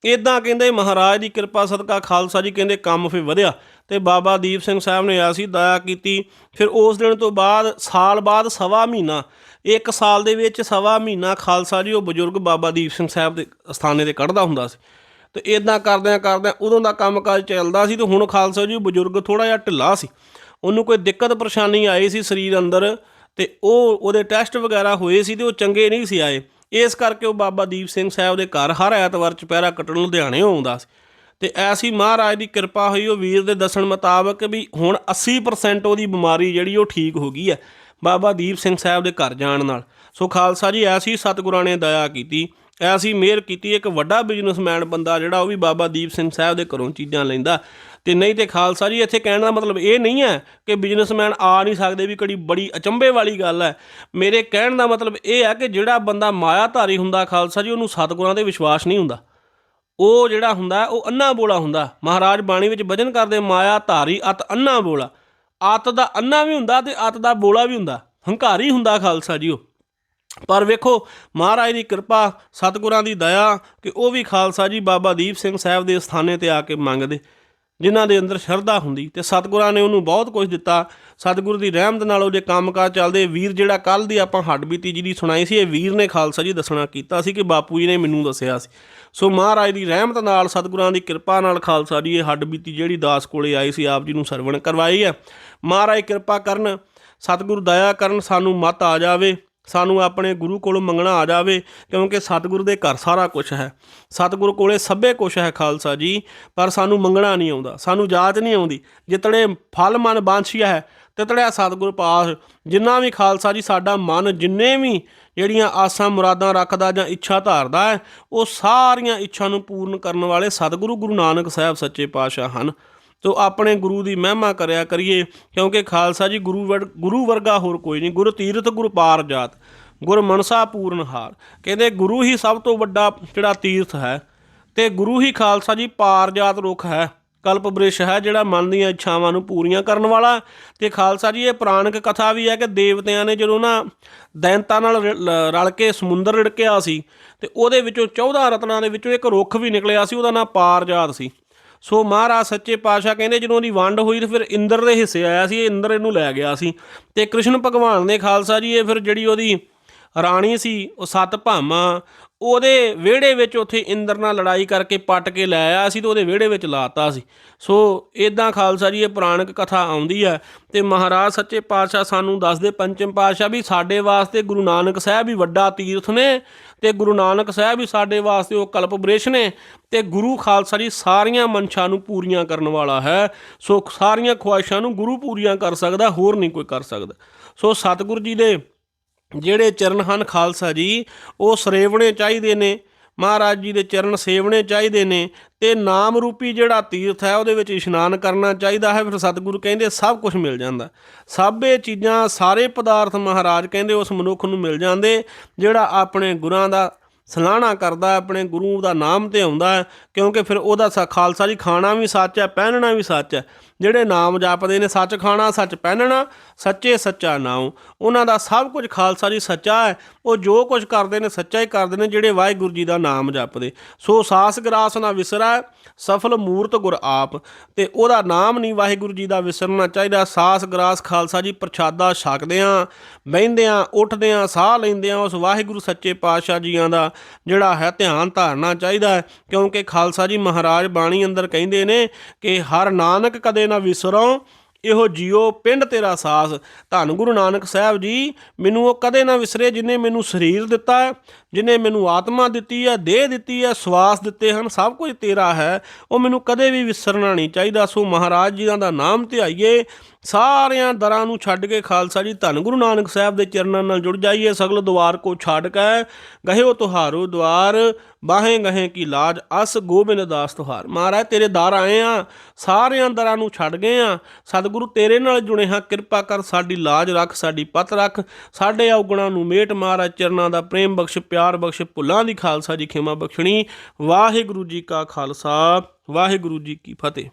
ਇਦਾਂ ਕਹਿੰਦੇ ਮਹਾਰਾਜ ਦੀ ਕਿਰਪਾ ਸਦਕਾ ਖਾਲਸਾ ਜੀ ਕਹਿੰਦੇ ਕੰਮ ਫਿਰ ਵਧਿਆ ਤੇ ਬਾਬਾ ਦੀਪ ਸਿੰਘ ਸਾਹਿਬ ਨੇ ਆਸੀ ਦਇਆ ਕੀਤੀ। ਫਿਰ ਉਸ ਦਿਨ ਤੋਂ ਬਾਅਦ ਸਾਲ ਬਾਅਦ ਸਵਾ ਮਹੀਨਾ ਇੱਕ ਸਾਲ ਦੇ ਵਿੱਚ ਸਵਾ ਮਹੀਨਾ ਖਾਲਸਾ ਜੀ ਉਹ ਬਜ਼ੁਰਗ ਬਾਬਾ ਦੀਪ ਸਿੰਘ ਸਾਹਿਬ ਦੇ ਅਸਥਾਨੇ ਤੇ ਕੱਢਦਾ ਹੁੰਦਾ ਸੀ। ਤੇ ਇਦਾਂ ਕਰਦਿਆਂ ਕਰਦਿਆਂ ਉਦੋਂ ਦਾ ਕੰਮਕਾਜ ਚੱਲਦਾ ਸੀ ਤੇ ਹੁਣ ਖਾਲਸਾ ਜੀ ਉਹ ਬਜ਼ੁਰਗ ਥੋੜਾ ਜਿਹਾ ਢਿੱਲਾ ਸੀ। ਉਹਨੂੰ ਕੋਈ ਦਿੱਕਤ ਪਰੇਸ਼ਾਨੀ ਆਈ ਸੀ ਸਰੀਰ ਅੰਦਰ ਤੇ ਉਹ ਉਹਦੇ ਟੈਸਟ ਵਗੈਰਾ ਹੋਏ ਸੀ ਤੇ ਉਹ ਚੰਗੇ ਨਹੀਂ ਸੀ ਆਏ। ਇਸ ਕਰਕੇ ਉਹ ਬਾਬਾ ਦੀਪ ਸਿੰਘ ਸਾਹਿਬ ਦੇ ਘਰ ਹਰ ਐਤਵਾਰ ਚੁਪਹਿਰਾ ਕੱਟਣ ਲੁਧਿਆਣੇ ਆਉਂਦਾ ਸੀ। ਤੇ ਐਸੀ ਮਹਾਰਾਜ ਦੀ ਕਿਰਪਾ ਹੋਈ ਉਹ ਵੀਰ ਦੇ ਦੱਸਣ ਮੁਤਾਬਕ ਵੀ ਹੁਣ 80% ਉਹਦੀ ਬਿਮਾਰੀ ਜਿਹੜੀ ਉਹ ਠੀਕ ਹੋ ਗਈ ਹੈ। ਬਾਬਾ ਦੀਪ ਸਿੰਘ ਸਾਹਿਬ ਦੇ ਘਰ ਜਾਣ ਨਾਲ। ਸੋ ਖਾਲਸਾ ਜੀ, ਐਸੀ ਸਤਿਗੁਰਾਂ ਨੇ ਦਇਆ ਕੀਤੀ, ਐਸੀ ਮਿਹਰ ਕੀਤੀ, ਇੱਕ ਵੱਡਾ ਬਿਜ਼ਨਸਮੈਨ ਬੰਦਾ ਜਿਹੜਾ ਉਹ ਵੀ ਬਾਬਾ ਦੀਪ ਸਿੰਘ ਸਾਹਿਬ ਦੇ ਘਰੋਂ ਚੀਜ਼ਾਂ ਲੈਂਦਾ। ਤੇ ਨਹੀਂ ਤੇ ਖਾਲਸਾ ਜੀ, ਇੱਥੇ ਕਹਿਣ ਦਾ ਮਤਲਬ ਇਹ ਨਹੀਂ ਹੈ ਕਿ ਬਿਜ਼ਨਸਮੈਨ ਆ ਨਹੀਂ ਸਕਦੇ ਵੀ ਕਿਹੜੀ ਬੜੀ ਅਚੰਭੇ ਵਾਲੀ ਗੱਲ ਹੈ। ਮੇਰੇ ਕਹਿਣ ਦਾ ਮਤਲਬ ਇਹ ਹੈ ਕਿ ਜਿਹੜਾ ਬੰਦਾ ਮਾਇਆਧਾਰੀ ਹੁੰਦਾ ਖਾਲਸਾ ਜੀ, ਉਹਨੂੰ ਸਤਿਗੁਰਾਂ ਤੇ ਵਿਸ਼ਵਾਸ ਨਹੀਂ ਹੁੰਦਾ। ਉਹ ਜਿਹੜਾ ਹੁੰਦਾ, ਉਹ ਅੰਨਾ ਬੋਲਾ ਹੁੰਦਾ। ਮਹਾਰਾਜ ਬਾਣੀ ਵਿੱਚ ਵਜਨ ਕਰਦੇ ਮਾਇਆ ਧਾਰੀ ਅਤ ਅੰਨਾ ਬੋਲਾ। ਆਤ ਦਾ ਅੰਨਾ ਵੀ ਹੁੰਦਾ ਤੇ ਆਤ ਦਾ ਬੋਲਾ ਵੀ ਹੁੰਦਾ। ਹੰਕਾਰੀ ਹੁੰਦਾ ਖਾਲਸਾ ਜੀ ਉਹ ਪਰ ਵੇਖੋ, ਮਹਾਰਾਜ ਦੀ ਕਿਰਪਾ, ਸਤਿਗੁਰਾਂ ਦੀ ਦਇਆ ਕਿ ਉਹ ਵੀ ਖਾਲਸਾ ਜੀ ਬਾਬਾ ਦੀਪ ਸਿੰਘ ਸਾਹਿਬ ਦੇ ਸਥਾਨੇ ਤੇ ਆ ਕੇ ਮੰਗਦੇ, ਜਿਨ੍ਹਾਂ ਦੇ ਅੰਦਰ ਸ਼ਰਧਾ ਹੁੰਦੀ ਤੇ ਸਤਿਗੁਰਾਂ ਨੇ ਉਹਨੂੰ ਬਹੁਤ ਕੁਝ ਦਿੱਤਾ। ਸਤਿਗੁਰੂ ਦੀ ਰਹਿਮਤ ਨਾਲ ਉਹਦੇ ਕੰਮਕਾਰ ਚੱਲਦੇ। ਵੀਰ ਜਿਹੜਾ ਕੱਲ ਦੀ ਆਪਾਂ ਹੱਡ ਬੀਤੀ ਜਿਹਦੀ ਸੁਣਾਈ ਸੀ, ਇਹ ਵੀਰ ਨੇ ਖਾਲਸਾ ਜੀ ਦੱਸਣਾ ਕੀਤਾ ਸੀ ਕਿ ਬਾਪੂ ਜੀ ਨੇ ਮੈਨੂੰ ਦੱਸਿਆ ਸੀ। ਸੋ ਮਹਾਰਾਜ ਦੀ ਰਹਿਮਤ ਨਾਲ, ਸਤਿਗੁਰਾਂ ਦੀ ਕਿਰਪਾ ਨਾਲ ਖਾਲਸਾ ਜੀ, ਇਹ ਹੱਡ ਬੀਤੀ ਜਿਹੜੀ ਦਾਸ ਕੋਲੇ ਆਈ ਸੀ, ਆਪ ਜੀ ਨੂੰ ਸਰਵਣ ਕਰਵਾਈ ਹੈ। ਮਹਾਰਾਜ, ਕਿਰਪਾ ਕਰਨ, ਸਤਿਗੁਰ ਦਇਆ ਕਰਨ, ਸਾਨੂੰ ਮਤ ਆ ਜਾਵੇ। ਸਾਨੂੰ ਆਪਣੇ ਗੁਰੂ ਕੋਲੋਂ ਮੰਗਣਾ ਆ ਜਾਵੇ, ਕਿਉਂਕਿ ਸਤਿਗੁਰੂ ਦੇ ਘਰ ਸਾਰਾ ਕੁਝ ਹੈ। ਸਤਿਗੁਰੂ ਕੋਲੇ ਸਭੇ ਕੁਝ ਹੈ ਖਾਲਸਾ ਜੀ, ਪਰ ਸਾਨੂੰ ਮੰਗਣਾ ਨਹੀਂ ਆਉਂਦਾ, ਸਾਨੂੰ ਜਾਤ ਨਹੀਂ ਆਉਂਦੀ। ਜਿਤੜੇ ਫਲ ਮਨ ਬਾਂਛੀਆ ਹੈ, ਤਿਤੜਿਆ ਸਤਿਗੁਰ ਪਾਸ। ਜਿੰਨਾ ਵੀ ਖਾਲਸਾ ਜੀ ਸਾਡਾ ਮਨ, ਜਿੰਨੇ ਵੀ ਜਿਹੜੀਆਂ ਆਸਾਂ ਮੁਰਾਦਾਂ ਰੱਖਦਾ ਜਾਂ ਇੱਛਾ ਧਾਰਦਾ ਹੈ, ਉਹ ਸਾਰੀਆਂ ਇੱਛਾ ਨੂੰ ਪੂਰਨ ਕਰਨ ਵਾਲੇ ਸਤਿਗੁਰੂ ਗੁਰੂ ਨਾਨਕ ਸਾਹਿਬ ਸੱਚੇ ਪਾਤਸ਼ਾਹ ਹਨ। ਤੋ ਆਪਣੇ ਗੁਰੂ ਦੀ ਮਹਿਮਾ ਕਰਿਆ ਕਰੀਏ, ਕਿਉਂਕਿ ਖਾਲਸਾ ਜੀ ਗੁਰੂ ਵਰ- ਗੁਰੂ ਵਰਗਾ ਹੋਰ ਕੋਈ ਨਹੀਂ, ਗੁਰ ਤੀਰਥ, ਗੁਰ ਪਾਰ ਜਾਤ, ਗੁਰ ਮਨਸਾ ਪੂਰਨ ਹਾਰ। ਕਹਿੰਦੇ ਗੁਰੂ ਹੀ ਸਭ ਤੋਂ ਵੱਡਾ ਜਿਹੜਾ ਤੀਰਥ ਹੈ, ਤੇ ਗੁਰੂ ਹੀ ਖਾਲਸਾ ਜੀ ਪਾਰ ਜਾਤ ਰੁੱਖ ਹੈ, ਕਲਪ ਬ੍ਰਿਸ਼ ਹੈ ਜਿਹੜਾ ਮਨ ਦੀਆਂ ਇੱਛਾਵਾਂ ਨੂੰ ਪੂਰੀਆਂ ਕਰਨ ਵਾਲਾ। ਤੇ ਖਾਲਸਾ ਜੀ ਇਹ ਪੁਰਾਣਿਕ ਕਥਾ ਵੀ ਹੈ ਕਿ ਦੇਵਤਿਆਂ ਨੇ ਜਦੋਂ ਨਾ ਦੈਂਤਾਂ ਨਾਲ ਰ- ਰਲ ਕੇ ਸਮੁੰਦਰ ਰਿੜਕਿਆ ਸੀ, ਤੇ ਉਹਦੇ ਵਿੱਚੋਂ 14 ਰਤਨਾਂ ਦੇ ਵਿੱਚੋਂ ਇੱਕ ਰੁੱਖ ਵੀ ਨਿਕਲਿਆ ਸੀ, ਉਹਦਾ ਨਾਂ ਪਾਰਜਾਤ ਸੀ। ਸੋ ਮਹਾਰਾਜ ਸੱਚੇ ਪਾਤਸ਼ਾਹ ਕਹਿੰਦੇ ਜਦੋਂ ਉਹਦੀ ਵੰਡ ਹੋਈ ਤੇ ਫਿਰ ਇੰਦਰ ਦੇ ਹਿੱਸੇ ਆਇਆ ਸੀ, ਇਹ ਇੰਦਰ ਇਹਨੂੰ ਲੈ ਗਿਆ ਸੀ। ਤੇ ਕ੍ਰਿਸ਼ਨ ਭਗਵਾਨ ਨੇ ਖਾਲਸਾ ਜੀ, ਇਹ ਫਿਰ ਜਿਹੜੀ ਉਹਦੀ ਰਾਣੀ ਸੀ, ਉਹ ਸੱਤ ਭਾਮਾ, ਉਹਦੇ ਵਿਹੜੇ ਵਿੱਚ ਉੱਥੇ ਇੰਦਰ ਨਾਲ ਲੜਾਈ ਕਰਕੇ ਪੱਟ ਕੇ ਲੈ ਆਇਆ ਸੀ ਤੇ ਉਹਦੇ ਵਿਹੜੇ ਵਿੱਚ ਲਾਤਾ ਸੀ। ਸੋ ਇਦਾਂ ਖਾਲਸਾ ਜੀ, ਇਹ ਪੁਰਾਣਿਕ ਕਥਾ ਆਉਂਦੀ ਹੈ ਤੇ ਮਹਾਰਾਜ ਸੱਚੇ ਪਾਤਸ਼ਾਹ ਸਾਨੂੰ ਦੱਸਦੇ, ਪੰਚਮ ਪਾਤਸ਼ਾਹ ਵੀ ਸਾਡੇ ਵਾਸਤੇ ਗੁਰੂ ਨਾਨਕ ਸਾਹਿਬ ਵੀ ਵੱਡਾ ਤੀਰਥ ਨੇ ਤੇ ਗੁਰੂ ਨਾਨਕ ਸਾਹਿਬ ਵੀ ਸਾਡੇ ਵਾਸਤੇ ਉਹ ਕਲਪ ਬ੍ਰਿਸ਼ ਨੇ ਤੇ ਗੁਰੂ ਖਾਲਸਾ ਜੀ ਸਾਰੀਆਂ ਮਨਸ਼ਾ ਨੂੰ ਪੂਰੀਆਂ ਕਰਨ ਵਾਲਾ ਹੈ। ਸੋ ਸਾਰੀਆਂ ਖੁਆਇਸ਼ਾਂ ਨੂੰ ਗੁਰੂ ਪੂਰੀਆਂ ਕਰ ਸਕਦਾ, ਹੋਰ ਨਹੀਂ ਕੋਈ ਕਰ ਸਕਦਾ। ਸੋ ਸਤਿਗੁਰੂ ਜੀ ਦੇ ਜਿਹੜੇ ਚਰਨ ਹਨ ਖਾਲਸਾ ਜੀ, ਉਹ ਸਰੇਵਣੇ ਚਾਹੀਦੇ ਨੇ। ਮਹਾਰਾਜ ਜੀ ਦੇ ਚਰਨ ਸੇਵਣੇ ਚਾਹੀਦੇ ਨੇ ਤੇ ਨਾਮ ਰੂਪੀ ਜਿਹੜਾ ਤੀਰਥ ਹੈ, ਉਹਦੇ ਵਿੱਚ ਇਸ਼ਨਾਨ ਕਰਨਾ ਚਾਹੀਦਾ ਹੈ। ਫਿਰ ਸਤਿਗੁਰੂ ਕਹਿੰਦੇ ਸਭ ਕੁਝ ਮਿਲ ਜਾਂਦਾ। ਸਭ ਇਹ ਚੀਜ਼ਾਂ, ਸਾਰੇ ਪਦਾਰਥ ਮਹਾਰਾਜ ਕਹਿੰਦੇ ਉਸ ਮਨੁੱਖ ਨੂੰ ਮਿਲ ਜਾਂਦੇ। ਜਿਹੜਾ ਆਪਣੇ ਗੁਰਾਂ ਦਾ ਸਲਾਹਣਾ ਕਰਦਾ, ਆਪਣੇ ਗੁਰੂ ਦਾ ਨਾਮ ਤੇ ਆਉਂਦਾ ਕਿਉਂਕਿ ਫਿਰ ਉਹਦਾ ਸ- ਖਾਲਸਾ ਜੀ ਖਾਣਾ ਵੀ ਸੱਚ ਹੈ, ਪਹਿਨਣਾ ਵੀ ਸੱਚ ਹੈ। ਜਿਹੜੇ ਨਾਮ ਜਪਦੇ ਨੇ, ਸੱਚ ਖਾਣਾ, ਸੱਚ ਪਹਿਨਣਾ, ਸੱਚੇ ਸੱਚਾ ਨਾਮ ਉਹਨਾਂ ਦਾ ਸਭ ਕੁਝ ਖਾਲਸਾ ਜੀ ਸੱਚਾ ਹੈ। ਉਹ ਜੋ ਕੁਝ ਕਰਦੇ ਨੇ, ਸੱਚਾ ਹੀ ਕਰਦੇ ਨੇ, ਜਿਹੜੇ ਵਾਹਿਗੁਰੂ ਜੀ ਦਾ ਨਾਮ ਜਪਦੇ। ਸੋ ਸਾਸ ਗਰਾਸ ਨਾ ਵਿਸਰਾ, ਸਫਲ ਮੂਰਤ ਗੁਰ ਆਪ। ਤੇ ਉਹਦਾ ਨਾਮ ਨਹੀਂ ਵਾਹਿਗੁਰੂ ਜੀ ਦਾ ਵਿਸਰਨਾ ਚਾਹੀਦਾ। ਸਾਸ ਗਰਾਸ ਖਾਲਸਾ ਜੀ ਪ੍ਰਸ਼ਾਦਾ ਛਕਦਿਆਂ ਬਹਿੰਦਿਆਂ ਉੱਠਦਿਆਂ ਸਾਹ ਲੈਂਦੇ ਲੈਂਦਿਆਂ ਉਸ ਵਾਹਿਗੁਰੂ ਸੱਚੇ ਪਾਤਸ਼ਾਹ ਜੀਆਂ ਦਾ, ਜਿਹੜਾ ਹੈ ਧਿਆਨ ਧਾਰਨਾ ਚਾਹੀਦਾ ਕਿਉਂਕਿ ਖਾਲਸਾ ਜੀ ਮਹਾਰਾਜ ਬਾਣੀ ਅੰਦਰ ਕਹਿੰਦੇ ਨੇ ਕਿ ਹਰ ਨਾਨਕ ਕਦੇ ਨਾ ਵਿਸਰੋ, ਇਹੋ ਜਿਉ ਪਿੰਡ ਤੇਰਾ ਸਾਸ। ਧੰਨ ਗੁਰੂ ਨਾਨਕ ਸਾਹਿਬ ਜੀ, ਮੈਨੂੰ ਉਹ ਕਦੇ ਨਾ ਵਿਸਰੇ ਜਿਨੇ ਮੈਨੂੰ ਸਰੀਰ ਦਿੱਤਾ ਹੈ, ਜਿਨੇ ਮੈਨੂੰ ਆਤਮਾ ਦਿੱਤੀ ਹੈ, ਦੇਹ ਦਿੱਤੀ ਹੈ, ਸਵਾਸ ਦਿੱਤੇ ਹਨ, ਸਭ ਕੁਝ ਤੇਰਾ ਹੈ। ਉਹ ਮੈਨੂੰ ਕਦੇ ਵੀ ਵਿਸਰਨਾ ਨਹੀਂ ਚਾਹੀਦਾ। ਸੋ ਮਹਾਰਾਜ ਜੀ ਦਾ ਨਾਮ ਧਿਆਈਏ। ਸਾਰਿਆਂ ਦਰਾਂ ਨੂੰ ਛੱਡ ਕੇ ਖਾਲਸਾ ਜੀ, ਧੰਨ ਗੁਰੂ ਨਾਨਕ ਸਾਹਿਬ ਦੇ ਚਰਨਾਂ ਨਾਲ ਜੁੜ ਜਾਈਏ, ਸਗਲ ਦੁਆਰ ਕੋ ਛੱਡ ਕੇ, ਗਹਿਓ ਤੁਹਾਰੋ ਦੁਆਰ, ਬਾਹੇ ਗਹੇ ਕੀ ਲਾਜ, ਅਸ ਗੋਬਿੰਦ ਦਾਸ ਤੁਹਾਰ। ਮਹਾਰਾਜ, ਤੇਰੇ ਦਰ ਆਏ ਆ, ਸਾਰਿਆਂ ਦਰਾਂ ਨੂੰ ਛੱਡ ਗਏ ਆ, ਸਤਿਗੁਰੂ ਤੇਰੇ ਨਾਲ ਜੁੜੇ ਹਾਂ, ਕਿਰਪਾ ਕਰ ਸਾਡੀ ਲਾਜ ਰੱਖ, ਸਾਡੀ ਪਤ ਰੱਖ, ਸਾਡੇ ਔਗਣਾਂ ਨੂੰ ਮੇਟ ਮਹਾਰਾਜ ਚਰਨਾਂ ਦਾ ਪ੍ਰੇਮ ਬਖਸ਼, ਪਿਆਰ ਬਖਸ਼, ਭੁੱਲਾਂ ਦੀ ਖਾਲਸਾ ਜੀ ਖਿਮਾ ਬਖਸ਼ਣੀ। ਵਾਹਿਗੁਰੂ ਜੀ ਕਾ ਖਾਲਸਾ, ਵਾਹਿਗੁਰੂ ਜੀ ਕੀ ਫਤਿਹ।